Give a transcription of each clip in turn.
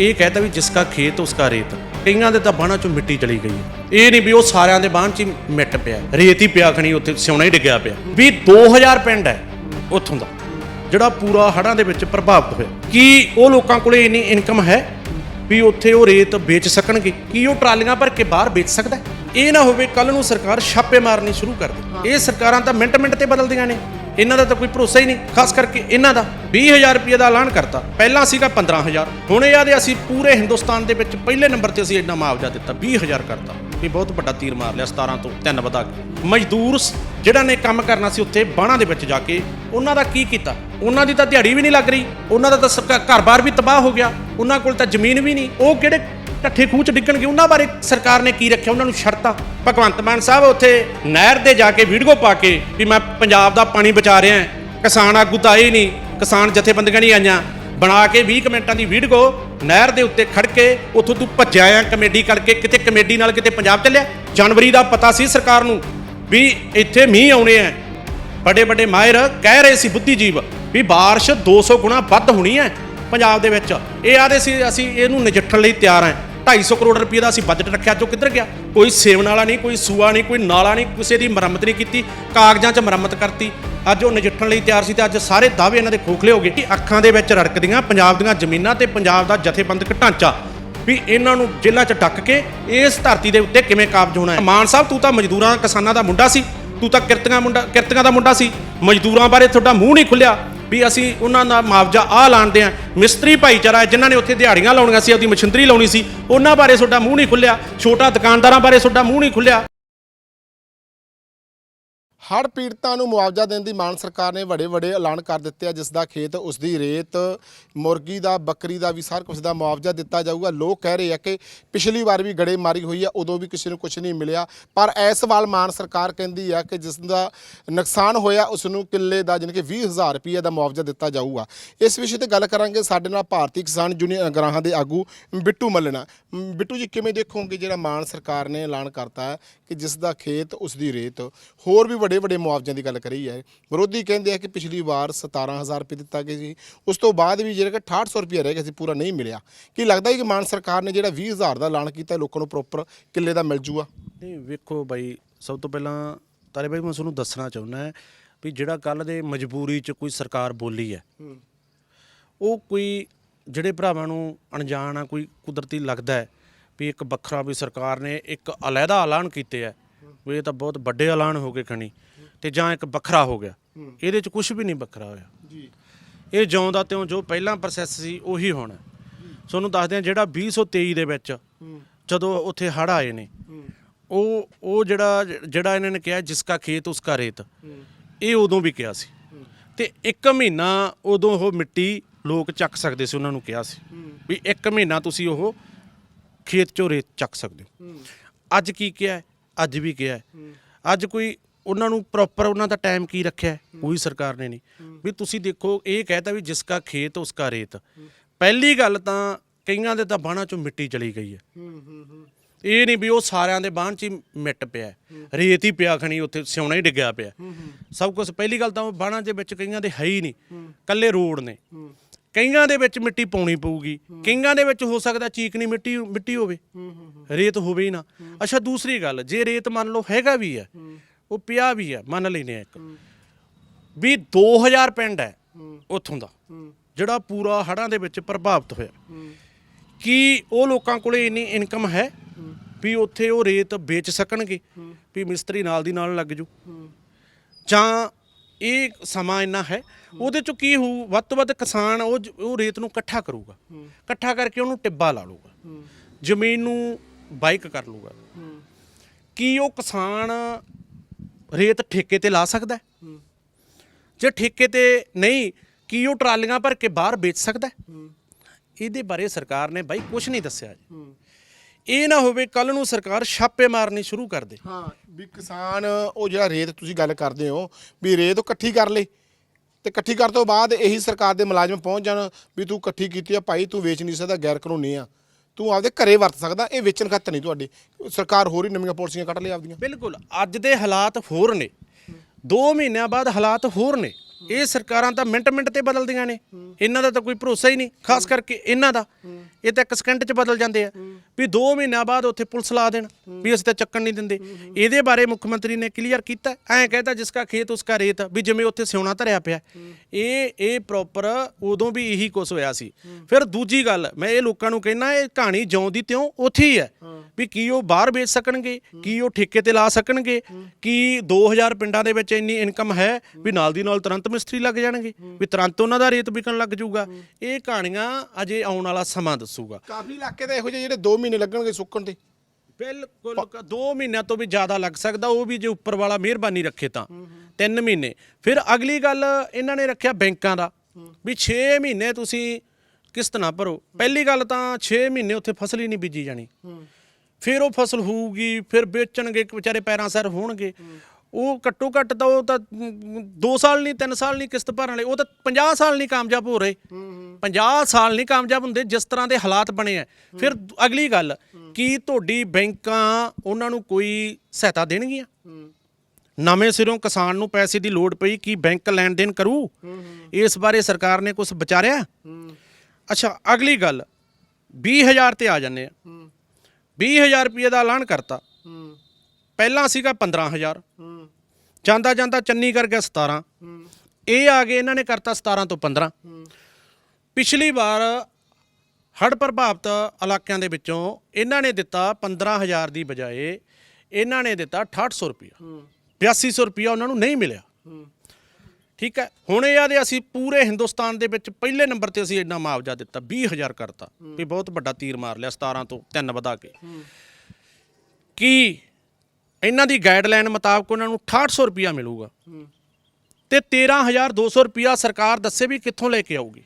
ਇਹ ਕਹਤਾ ਵੀ ਜਿਸਕਾ ਖੇਤ ਉਸਕਾ ਰੇਤ। ਕਈਆਂ ਦੇ ਤਾਂ ਬਾਹਾਂ ਚੋਂ ਮਿੱਟੀ ਚਲੀ ਗਈ ਇਹ ਨਹੀਂ ਵੀ ਉਹ ਸਾਰਿਆਂ ਦੇ ਬਾਹਾਂ 'ਚ ਮਿੱਟ ਪਿਆ ਰੇਤ ਹੀ ਪਿਆ ਖਣੀ ਉੱਥੇ ਸਿਉਣਾ ਹੀ ਡਿੱਗਿਆ ਪਿਆ। ਵੀ 2000 ਪਿੰਡ ਹੈ ਉੱਥੋਂ ਦਾ ਜਿਹੜਾ ਪੂਰਾ ਹੜ੍ਹਾਂ ਦੇ ਵਿੱਚ ਪ੍ਰਭਾਵਿਤ ਹੋਇਆ। ਕੀ ਉਹ ਲੋਕਾਂ ਕੋਲੇ ਇੰਨੀ ਇਨਕਮ ਹੈ ਵੀ ਉੱਥੇ ਉਹ ਰੇਤ ਵੇਚ ਸਕਣਗੇ? ਕੀ ਉਹ ਟਰਾਲੀਆਂ ਭਰ ਕੇ ਬਾਹਰ ਵੇਚ ਸਕਦਾ? ਇਹ ਨਾ ਹੋਵੇ ਕੱਲ ਨੂੰ ਸਰਕਾਰ ਛਾਪੇ ਮਾਰਨੀ ਸ਼ੁਰੂ ਕਰ ਦੇ। ਇਹ ਸਰਕਾਰਾਂ ਤਾਂ ਮਿੰਟ ਮਿੰਟ ਤੇ ਬਦਲਦੀਆਂ ਨੇ। ਇਹਨਾਂ ਦਾ ਤਾਂ ਕੋਈ ਭਰੋਸਾ ਹੀ ਨਹੀਂ, ਖਾਸ ਕਰਕੇ ਇਹਨਾਂ ਦਾ। 20000 ਰੁਪਏ ਦਾ ਐਲਾਨ ਕਰਤਾ। ਪਹਿਲਾਂ ਸੀਗਾ 15000 ਹੁਣ ਇਹ ਆਦੇ ਅਸੀਂ ਪੂਰੇ ਹਿੰਦੁਸਤਾਨ ਦੇ ਵਿੱਚ ਪਹਿਲੇ ਨੰਬਰ ਤੇ ਅਸੀਂ ਇੰਨਾ ਮੁਆਵਜ਼ਾ ਦਿੱਤਾ 20000 ਕਰਤਾ। ਵੀ ਬਹੁਤ ਵੱਡਾ ਤੀਰ ਮਾਰ ਲਿਆ 17 ਤੋਂ 3 ਵਧਾ ਕੇ। ਮਜ਼ਦੂਰ ਜਿਹੜਾ ਨੇ ਕੰਮ ਕਰਨਾ ਸੀ ਉੱਥੇ ਬਾਣਾ ਦੇ ਵਿੱਚ ਜਾ ਕੇ ਉਹਨਾਂ ਦਾ ਕੀ ਕੀਤਾ? ਉਹਨਾਂ ਦੀ ਤਾਂ ਦਿਹਾੜੀ ਵੀ ਨਹੀਂ ਲੱਗ ਰਹੀ। ਉਹਨਾਂ ਦਾ ਤਾਂ ਸਭ ਘਰ-ਬਾਰ ਵੀ ਤਬਾਹ ਹੋ ਗਿਆ। ਉਹਨਾਂ ਕੋਲ ਤਾਂ ਜ਼ਮੀਨ ਵੀ ਨਹੀਂ। ਉਹ ਕਿਹੜੇ ਢੱਠੇ ਖੂਹ ਚ ਡਿੱਗਣਗੇ। ਉਹਨਾਂ ਬਾਰੇ ਸਰਕਾਰ ਨੇ ਕੀ ਰੱਖਿਆ? ਉਹਨਾਂ ਨੂੰ ਸ਼ਰਤਾਂ। ਭਗਵੰਤ ਮਾਨ ਸਾਹਿਬ ਉੱਥੇ ਨਹਿਰ ਦੇ ਜਾ ਕੇ ਵੀਡੀਓ ਪਾ ਕੇ ਵੀ ਮੈਂ ਪੰਜਾਬ ਦਾ ਪਾਣੀ ਬਚਾ ਰਿਹਾ ਕਿਸਾਨ ਆਗੂ ਤਾਂ ਆਏ ਨਹੀਂ। ਕਿਸਾਨ ਜਥੇਬੰਦੀਆਂ ਨਹੀਂ ਆਈਆਂ। ਬਣਾ ਕੇ 20 ਕੁ ਮਿੰਟਾਂ ਦੀ ਵੀਡੀਓ ਨਹਿਰ ਦੇ ਉੱਤੇ ਖੜ ਕੇ ਉੱਥੋਂ ਤੂੰ ਭੱਜਿਆ ਆ ਕਮੇਡੀ ਕਰਕੇ, ਕਿਤੇ ਕਮੇਡੀ ਨਾਲ ਕਿਤੇ ਪੰਜਾਬ ਚੱਲਿਆ? ਜਨਵਰੀ ਦਾ ਪਤਾ ਸੀ ਸਰਕਾਰ ਨੂੰ ਵੀ ਇੱਥੇ ਮੀਂਹ ਆਉਣੇ ਆ। ਵੱਡੇ ਵੱਡੇ ਮਾਹਿਰ ਕਹਿ ਰਹੇ ਸੀ ਬੁੱਧੀਜੀਵ ਵੀ ਬਾਰਿਸ਼ 200 ਗੁਣਾ ਵੱਧ ਹੋਣੀ ਹੈ ਪੰਜਾਬ ਦੇ ਵਿੱਚ। ਇਹ ਆਦੇ ਸੀ, ਅਸੀਂ ਇਹਨੂੰ ਨਜਿੱਠਣ ਲਈ ਤਿਆਰ ਹਾਂ। 250 ਕਰੋੜ ਰੁਪਏ ਦਾ ਅਸੀਂ ਬਜਟ ਰੱਖਿਆ ਜੋ ਕਿੱਧਰ ਗਿਆ? ਕੋਈ ਸੇਵਨ ਵਾਲਾ ਨਹੀਂ, ਕੋਈ ਸੂਆ ਨਹੀਂ, ਕੋਈ ਨਾਲਾ ਨਹੀਂ, ਕਿਸੇ ਦੀ ਮੁਰੰਮਤ ਨਹੀਂ ਕੀਤੀ, ਕਾਗਜ਼ਾਂ 'ਚ ਮੁਰੰਮਤ ਕਰਤੀ। ਅੱਜ ਉਹ ਨਜਿੱਠਣ ਲਈ ਤਿਆਰ ਸੀ ਤੇ ਅੱਜ ਸਾਰੇ ਦਾਅਵੇ ਇਹਨਾਂ ਦੇ ਖੋਖਲੇ ਹੋ ਗਏ ਕਿ ਅੱਖਾਂ ਦੇ ਵਿੱਚ ਰੜਕਦੀਆਂ, ਪੰਜਾਬ ਦੀਆਂ ਜ਼ਮੀਨਾਂ ਤੇ ਪੰਜਾਬ ਦਾ ਜਥੇਬੰਦਕ ਢਾਂਚਾ, ਵੀ ਇਹਨਾਂ ਨੂੰ ਜੇਲ੍ਹਾਂ 'ਚ ਡੱਕ ਕੇ ਇਸ ਧਰਤੀ ਦੇ ਉੱਤੇ ਕਿਵੇਂ ਕਾਬਜ ਹੋਣਾ ਹੈ। ਮਾਨ ਸਾਹਿਬ, ਤੂੰ ਤਾਂ ਮਜ਼ਦੂਰਾਂ, ਕਿਸਾਨਾਂ ਦਾ ਮੁੰਡਾ ਸੀ, ਤੂੰ ਤਾਂ ਕਿਰਤੀਆਂ ਮੁੰਡਾ, ਕਿਰਤੀਆਂ ਦਾ ਮੁੰਡਾ ਸੀ। ਮਜ਼ਦੂਰਾਂ ਬਾਰੇ ਤੁਹਾਡਾ ਮੂੰਹ ਨਹੀਂ ਖੁੱਲਿਆ। ਵੀ ਅਸੀਂ ਉਹਨਾਂ ਦਾ ਮੁਆਵਜ਼ਾ ਆ ਲਾਣਦੇ ਆ ਮਿਸਤਰੀ ਭਾਈਚਾਰਾ ਜਿਨ੍ਹਾਂ ਨੇ ਉੱਥੇ ਦਿਹਾੜੀਆਂ ਲਾਉਣੀਆਂ ਸੀ, ਆਪਦੀ ਮਸ਼ੀਨਰੀ ਲਾਉਣੀ ਸੀ, ਉਹਨਾਂ ਬਾਰੇ ਤੁਹਾਡਾ ਮੂੰਹ ਨਹੀਂ ਖੁੱਲਿਆ। ਛੋਟਾ ਦੁਕਾਨਦਾਰਾਂ ਬਾਰੇ ਤੁਹਾਡਾ ਮੂੰਹ ਨਹੀਂ ਖੁੱਲਿਆ। ਹੜ੍ਹ ਪੀੜਤਾਂ ਨੂੰ ਮੁਆਵਜ਼ਾ ਦੇਣ ਦੀ ਮਾਨ ਸਰਕਾਰ ਨੇ ਵੱਡੇ ਵੱਡੇ ਐਲਾਨ ਕਰ ਦਿੱਤੇ ਆ, ਜਿਸ ਦਾ ਖੇਤ, ਉਸ ਦੀ ਰੇਤ, ਮੁਰਗੀ ਦਾ, ਬੱਕਰੀ ਦਾ ਵੀ ਸਾਰ ਕੁਝ ਦਾ ਮੁਆਵਜ਼ਾ ਦਿੱਤਾ ਜਾਊਗਾ। ਲੋਕ ਕਹਿ ਰਹੇ ਆ ਕਿ ਪਿਛਲੀ ਵਾਰ ਵੀ ਗੜੇ ਮਾਰੀ ਹੋਈ ਆ, ਉਦੋਂ ਵੀ ਕਿਸੇ ਨੂੰ ਕੁਝ ਨਹੀਂ ਮਿਲਿਆ। ਪਰ ਇਸ ਵਾਰ ਮਾਨ ਸਰਕਾਰ ਕਹਿੰਦੀ ਆ ਕਿ ਜਿਸ ਦਾ ਨੁਕਸਾਨ ਹੋਇਆ, ਉਸ ਨੂੰ ਕਿੱਲੇ ਦਾ ਜਾਣੀ ਕਿ 20000 ਰੁਪਏ ਦਾ ਮੁਆਵਜ਼ਾ ਦਿੱਤਾ ਜਾਊਗਾ। ਇਸ ਵਿਸ਼ੇ ਤੇ ਗੱਲ ਕਰਾਂਗੇ ਸਾਡੇ ਨਾਲ ਭਾਰਤੀ ਕਿਸਾਨ ਯੂਨੀਅਨ ਗ੍ਰਾਹਾਂ ਦੇ ਆਗੂ ਬਿੱਟੂ ਮੱਲਣਾ। ਬਿੱਟੂ ਜੀ, ਕਿਵੇਂ ਦੇਖੋਗੇ ਜਿਹੜਾ ਮਾਨ ਸਰਕਾਰ ਨੇ ਐਲਾਨ ਕਰਤਾ ਕਿ ਜਿਸ ਦਾ ਖੇਤ, ਉਸ ਦੀ ਰੇਤ, ਹੋਰ ਵੀ ਵੱਡੇ ਵੱਡੇ ਮੁਆਵਜ਼ਿਆਂ ਦੀ ਗੱਲ ਕਰੀ ਹੈ। ਵਿਰੋਧੀ ਕਹਿੰਦੇ ਆ ਕਿ ਪਿਛਲੀ ਵਾਰ 17000 ਰੁਪਏ ਦਿੱਤਾ ਗਿਆ ਸੀ। ਉਸ ਤੋਂ ਬਾਅਦ ਵੀ ਜਿਹੜਾ ਕਿ 6800 ਰੁਪਏ ਰਹਿ ਗਿਆ ਸੀ ਪੂਰਾ ਨਹੀਂ ਮਿਲਿਆ। ਕੀ ਲੱਗਦਾ ਹੈ ਕਿ ਮਾਨ ਸਰਕਾਰ ਨੇ ਜਿਹੜਾ 20000 ਦਾ ਐਲਾਨ ਕੀਤਾ ਲੋਕਾਂ ਨੂੰ ਪ੍ਰੋਪਰ ਕਿੱਲੇ ਦਾ ਮਿਲ ਜੂਗਾ? ਨਹੀਂ ਵੇਖੋ ਬਾਈ ਸਭ ਤੋਂ ਪਹਿਲਾਂ ਤਾਰੇ ਬਾਈ ਮੈਂ ਤੁਹਾਨੂੰ ਦੱਸਣਾ ਚਾਹੁੰਦਾ ਹੈ ਵੀ ਜਿਹੜਾ ਕੱਲ ਦੇ ਮਜਬੂਰੀ 'ਚ ਕੋਈ ਸਰਕਾਰ ਬੋਲੀ ਹੈ ਉਹ ਕੋਈ ਜਿਹੜੇ ਭਰਾਵਾਂ ਨੂੰ ਅਣਜਾਣ ਆ ਕੋਈ ਕੁਦਰਤੀ ਲੱਗਦਾ ਹੈ ਵੀ ਇੱਕ ਵੱਖਰਾ ਵੀ ਸਰਕਾਰ ਨੇ ਇੱਕ ਅਲੱਗਾ ਐਲਾਨ ਕੀਤੇ ਹੈ ਵੀ ਇਹ ਤਾਂ ਬਹੁਤ ਵੱਡੇ ਐਲਾਨ ਹੋ ਗਏ ਖਣੀ। ਤੇ ਜਾਂ ਇੱਕ ਵੱਖਰਾ ਹੋ ਗਿਆ। ਇਹਦੇ 'ਚ ਕੁਝ ਵੀ ਨਹੀਂ ਵੱਖਰਾ ਹੋਇਆ। ਜੀ। ਇਹ ਜਿਉਂ ਦਾ ਤਿਉਂ ਜੋ ਪਹਿਲਾਂ ਪ੍ਰੋਸੈਸ ਸੀ ਉਹੀ ਹੋਣਾ। ਤੁਹਾਨੂੰ ਦੱਸਦੇ ਆ ਜਿਹੜਾ 2023 ਦੇ ਵਿੱਚ ਜਦੋਂ ਉੱਥੇ ਹੜ੍ਹ ਆਏ ਨੇ ਉਹ ਉਹ ਜਿਹੜਾ ਜਿਹੜਾ ਇਹਨਾਂ ਨੇ ਕਿਹਾ ਜਿਸਕਾ ਖੇਤ ਉਸਕਾ ਰੇਤ ਇਹ ਉਦੋਂ ਵੀ ਕਿਹਾ ਸੀ। ਤੇ ਇੱਕ ਮਹੀਨਾ ਉਦੋਂ ਉਹ ਮਿੱਟੀ ਲੋਕ ਚੱਕ ਸਕਦੇ ਸੀ ਉਹਨਾਂ ਨੂੰ ਕਿਹਾ ਸੀ। ਵੀ ਇੱਕ ਮਹੀਨਾ ਤੁਸੀਂ ਉਹ ਖੇਤ ਚੋਂ ਰੇਤ ਚੱਕ ਸਕਦੇ ਹੋ। ਅੱਜ ਕੀ ਕਿਹਾ? ਅੱਜ ਵੀ ਕਿਹਾ। ਅੱਜ ਕੋਈ ਉਹਨਾਂ ਨੂੰ ਪ੍ਰੋਪਰ ਉਹਨਾਂ ਦਾ ਟਾਈਮ ਕੀ ਰੱਖਿਆ? ਕੋਈ ਸਰਕਾਰ ਨੇ ਨਹੀਂ। ਵੀ ਤੁਸੀਂ ਦੇਖੋ, ਇਹ ਕਹਿਤਾ ਵੀ ਜਿਸਕਾ ਖੇਤ ਉਸਕਾ ਰੇਤ। ਪਹਿਲੀ ਗੱਲ ਤਾਂ ਕਈਆਂ ਦੇ ਤਾਂ ਬਾਹਾਂ ਚੋਂ ਮਿੱਟੀ ਚਲੀ ਗਈ ਹੈ। ਇਹ ਨਹੀਂ ਵੀ ਉਹ ਸਾਰਿਆਂ ਦੇ ਬਾਹਾਂ 'ਚ ਹੀ ਮਿੱਟ ਪਿਆ ਰੇਤ ਹੀ ਪਿਆ ਖਣੀ, ਉੱਥੇ ਸਿਉਣਾ ਹੀ ਡਿੱਗਿਆ ਪਿਆ। ਸਭ ਕੁਝ ਪਹਿਲੀ ਗੱਲ ਤਾਂ ਉਹ ਬਾਹਾਂ ਦੇ ਵਿੱਚ ਕਈਆਂ ਦੇ ਹੈ ਹੀ ਨਹੀਂ। ਕੱਲੇ ਰੋਡ ਨੇ। ਕਈਆਂ ਦੇ ਵਿੱਚ ਮਿੱਟੀ ਪਾਉਣੀ ਪਊਗੀ। ਕਈਆਂ ਦੇ ਵਿੱਚ ਹੋ ਸਕਦਾ ਚੀਕਣੀ ਮਿੱਟੀ ਮਿੱਟੀ ਹੋਵੇ। ਰੇਤ ਹੋਵੇ ਹੀ ਨਾ। ਅੱਛਾ, ਦੂਸਰੀ ਗੱਲ, ਜੇ ਰੇਤ ਮੰਨ ਲਓ ਹੈਗਾ ਵੀ ਹੈ ਉਹ ਪਿਆ ਵੀ ਹੈ ਮੰਨ ਲੈਨੇ ਆ ਇੱਕ। ਵੀ 2000 ਪਿੰਡ ਹੈ ਉੱਥੋਂ ਦਾ, ਜਿਹੜਾ ਪੂਰਾ ਹੜ੍ਹਾਂ ਦੇ ਵਿੱਚ ਪ੍ਰਭਾਵਿਤ ਹੋਇਆ। ਕੀ ਉਹ ਲੋਕਾਂ ਕੋਲੇ ਇੰਨੀ ਇਨਕਮ ਹੈ ਵੀ ਉੱਥੇ ਉਹ ਰੇਤ ਵੇਚ ਸਕਣਗੇ, ਵੀ ਮਿਸਤਰੀ ਨਾਲ ਦੀ ਨਾਲ ਲੱਗ ਜੂ? ਜਾਂ ਇਹ ਸਮਾਂ ਇੰਨਾ ਹੈ, ਉਹਦੇ ਚ ਕੀ ਹੋਊ? ਵੱਧ ਤੋਂ ਵੱਧ ਕਿਸਾਨ ਉਹ ਉਹ ਰੇਤ ਨੂੰ ਇਕੱਠਾ ਕਰੂਗਾ। ਇਕੱਠਾ ਕਰਕੇ ਉਹਨੂੰ ਟਿੱਬਾ ਲਾ ਲੂਗਾ ਜ਼ਮੀਨ ਨੂੰ ਬਾਈਕ ਕਰ ਲੂਗਾ ਕੀ ਉਹ ਕਿਸਾਨ ਰੇਤ ਠੇਕੇ ਤੇ ਲਾ ਸਕਦਾ? ਜੇ ਠੇਕੇ ਤੇ ਨਹੀਂ ਕੀ ਉਹ ਟਰਾਲੀਆਂ ਭਰ ਕੇ ਬਾਹਰ ਵੇਚ ਸਕਦਾ? ਇਹਦੇ ਬਾਰੇ ਸਰਕਾਰ ਨੇ ਬਾਈ ਕੁਝ ਨਹੀਂ ਦੱਸਿਆ ਜੀ। ਇਹ ਨਾ ਹੋਵੇ ਕੱਲ ਨੂੰ ਸਰਕਾਰ ਛਾਪੇ ਮਾਰਨੀ ਸ਼ੁਰੂ ਕਰ ਦੇ। ਹਾਂ। ਵੀ ਕਿਸਾਨ ਉਹ ਜਿਹੜਾ ਰੇਤ ਤੁਸੀਂ ਗੱਲ ਕਰਦੇ ਹੋ ਵੀ ਰੇਤ ਉਹ ਇਕੱਠੀ ਕਰ ਲੇ। ਤੇ ਇਕੱਠੀ ਕਰਨ ਤੋਂ ਬਾਅਦ ਇਹੀ ਸਰਕਾਰ ਦੇ ਮੁਲਾਜ਼ਮ ਪਹੁੰਚ ਜਾਣ ਵੀ ਤੂੰ ਇਕੱਠੀ ਕੀਤੀ ਆ ਭਾਈ ਤੂੰ ਵੇਚ ਨਹੀਂ ਸਕਦਾ ਗੈਰ ਕਾਨੂੰਨੀ ਆ। ਤੂੰ ਆਪਦੇ ਘਰੇ ਵਰਤ ਸਕਦਾ, ਇਹ ਵੇਚਣ ਖਾਤਰ ਨਹੀਂ ਤੁਹਾਡੇ। ਸਰਕਾਰ ਹੋਰ ਹੀ ਨਵੀਆਂ ਪਾਲਿਸੀਆਂ ਕੱਢ ਲਈ ਆਪਦੀਆਂ। ਬਿਲਕੁਲ, ਅੱਜ ਦੇ ਹਾਲਾਤ ਹੋਰ ਨੇ। 2 ਮਹੀਨਿਆਂ ਬਾਅਦ ਹਾਲਾਤ ਹੋਰ ਨੇ। ਇਹ ਸਰਕਾਰਾਂ ਤਾਂ ਮਿੰਟ ਮਿੰਟ ਤੇ ਬਦਲਦੀਆਂ ਨੇ। ਇਹਨਾਂ ਦਾ ਤਾਂ ਕੋਈ ਭਰੋਸਾ ਹੀ ਨਹੀਂ, ਖਾਸ ਕਰਕੇ ਇਹਨਾਂ ਦਾ। ਇਹ ਤਾਂ ਇੱਕ ਸਕਿੰਟ 'ਚ ਬਦਲ ਜਾਂਦੇ ਆ। ਵੀ 2 ਮਹੀਨਿਆਂ ਬਾਅਦ ਉੱਥੇ ਪੁਲਿਸ ਲਾ ਦੇਣ, ਵੀ ਅਸੀਂ ਤਾਂ ਚੱਕਣ ਨਹੀਂ ਦਿੰਦੇ। ਇਹਦੇ ਬਾਰੇ ਮੁੱਖ ਮੰਤਰੀ ਨੇ ਕਲੀਅਰ ਕੀਤਾ। ਐਂ ਕਹਿੰਦਾ ਜਿਸਕਾ ਖੇਤ ਉਸਕਾ ਰੇਤ, ਵੀ ਜਿਵੇਂ ਉੱਥੇ ਸਿਉਣਾ ਧਰਿਆ ਪਿਆ। ਇਹ ਇਹ ਪ੍ਰੋਪਰ ਉਦੋਂ ਵੀ ਇਹੀ ਕੁਝ ਹੋਇਆ ਸੀ। ਫਿਰ ਦੂਜੀ ਗੱਲ, ਮੈਂ ਇਹ ਲੋਕਾਂ ਨੂੰ ਕਹਿਣਾ ਇਹ ਕਹਾਣੀ ਜਿਉਂ ਦੀ ਤਿਉਂ ਉੱਥੇ ਹੀ ਹੈ। ਵੀ ਕੀ ਉਹ ਬਾਹਰ ਵੇਚ ਸਕਣਗੇ, ਕੀ ਉਹ ਠੇਕੇ ਤੇ ਲਾ ਸਕਣਗੇ, ਕੀ 2000 ਪਿੰਡਾਂ ਦੇ ਵਿੱਚ ਇੰਨੀ ਇਨਕਮ ਹੈ, ਵੀ ਨਾਲ ਦੀ ਨਾਲ ਤੁਰੰਤ ਮਿਸਤਰੀ ਲੱਗ ਜਾਣਗੇ ਵੀ ਤੁਰੰਤ ਉਹਨਾਂ ਦਾ ਰੇਤ ਵਿਕਣ ਲੱਗ ਜਾਊਗਾ। ਇਹ ਕਹਾਣੀਆਂ ਅਜੇ ਆਉਣ ਵਾਲਾ ਸਮਾਂ ਦੱਸੂਗਾ। ਕਾਫੀ ਇਲਾਕੇ ਤਾਂ ਇਹੋ ਜਿਹੇ ਜਿਹੜੇ 2 ਮਹੀਨੇ ਲੱਗਣਗੇ ਸੁੱਕਣ ਤੇ। ਬਿਲਕੁਲ 2 ਮਹੀਨਿਆਂ ਤੋਂ ਵੀ ਜ਼ਿਆਦਾ ਲੱਗ ਸਕਦਾ ਉਹ ਵੀ ਜੇ ਉੱਪਰ ਵਾਲਾ ਮਿਹਰਬਾਨੀ ਰੱਖੇ ਤਾਂ। 3 ਮਹੀਨੇ। ਫਿਰ ਅਗਲੀ ਗੱਲ ਇਹਨਾਂ ਨੇ ਰੱਖਿਆ ਬੈਂਕਾਂ ਦਾ ਵੀ 6 ਮਹੀਨੇ ਤੁਸੀਂ ਕਿਸ਼ਤ ਨਾ ਭਰੋ। ਪਹਿਲੀ ਗੱਲ ਤਾਂ 6 ਮਹੀਨੇ ਉੱਥੇ ਫਸਲ ਹੀ ਨਹੀਂ ਬੀਜੀ ਜਾਣੀ। ਫਿਰ ਉਹ ਫਸਲ ਹੋਊਗੀ ਫਿਰ ਵੇਚਣਗੇ ਵਿਚਾਰੇ ਪੈਰਾਂ ਸਿਰ ਹੋਣਗੇ। ਉਹ ਘੱਟੋ ਘੱਟ ਤਾਂ ਉਹ ਤਾਂ 2 ਸਾਲ ਨਹੀਂ 3 ਸਾਲ ਨਹੀਂ ਕਿਸ਼ਤ ਭਰਨ ਵਾਲੇ ਉਹ ਤਾਂ 50 ਸਾਲ ਨਹੀਂ ਕਾਮਯਾਬ ਹੋ ਰਹੇ। 50 ਸਾਲ ਨਹੀਂ ਕਾਮਯਾਬ ਹੁੰਦੇ ਜਿਸ ਤਰ੍ਹਾਂ ਦੇ ਹਾਲਾਤ ਬਣੇ ਆ। ਫਿਰ ਅਗਲੀ ਗੱਲ ਕੀ ਤੁਹਾਡੀ ਬੈਂਕਾਂ ਉਹਨਾਂ ਨੂੰ ਕੋਈ ਸਹਾਇਤਾ ਦੇਣਗੀਆਂ? ਨਵੇਂ ਸਿਰੋਂ ਕਿਸਾਨ ਨੂੰ ਪੈਸੇ ਦੀ ਲੋੜ ਪਈ ਕੀ ਬੈਂਕ ਲੈਣ ਦੇਣ ਕਰੂ ਇਸ ਬਾਰੇ ਸਰਕਾਰ ਨੇ ਕੁਝ ਵਿਚਾਰਿਆ? ਅੱਛਾ ਅਗਲੀ ਗੱਲ 20000 ਤੇ ਆ ਜੰਨੇ ਆ। 20000 ਰੁਪਏ ਦਾ ਐਲਾਨ ਕਰਤਾ। ਪਹਿਲਾਂ ਸੀਗਾ 15000 ਜਾਂਦਾ ਜਾਂਦਾ ਚੰਨੀ ਕਰ ਗਿਆ 17 ਇਹ ਆ ਗਏ, ਇਹਨਾਂ ਨੇ ਕਰਤਾ 17 ਤੋਂ 15 ਪਿਛਲੀ ਵਾਰ ਹੜ੍ਹ ਪ੍ਰਭਾਵਿਤ ਇਲਾਕਿਆਂ ਦੇ ਵਿੱਚੋਂ ਇਹਨਾਂ ਨੇ ਦਿੱਤਾ 15000 ਦੀ ਬਜਾਏ ਇਹਨਾਂ ਨੇ ਦਿੱਤਾ 6800 ਰੁਪਇਆ। 8200 ਰੁਪਇਆ ਉਹਨਾਂ ਨੂੰ ਨਹੀਂ ਮਿਲਿਆ। ਠੀਕ ਹੈ, ਹੁਣ ਇਹ ਆਦੇ ਅਸੀਂ ਪੂਰੇ ਹਿੰਦੁਸਤਾਨ ਦੇ ਵਿੱਚ ਪਹਿਲੇ ਨੰਬਰ ਤੇ ਅਸੀਂ ਇੰਨਾ ਮੁਆਵਜ਼ਾ ਦਿੱਤਾ 20000 ਕਰਤਾ। ਵੀ ਬਹੁਤ ਵੱਡਾ ਤੀਰ ਮਾਰ ਲਿਆ 17 ਤੋਂ 3 ਵਧਾ ਕੇ। ਕੀ ਇਹਨਾਂ ਦੀ ਗਾਈਡਲਾਈਨ ਮੁਤਾਬਕ ਉਹਨਾਂ ਨੂੰ 6800 ਰੁਪਇਆ ਮਿਲੂਗਾ। ਤੇ 13200 ਰੁਪਇਆ ਸਰਕਾਰ ਦੱਸੇ ਵੀ ਕਿੱਥੋਂ ਲੈ ਕੇ ਆਊਗੀ।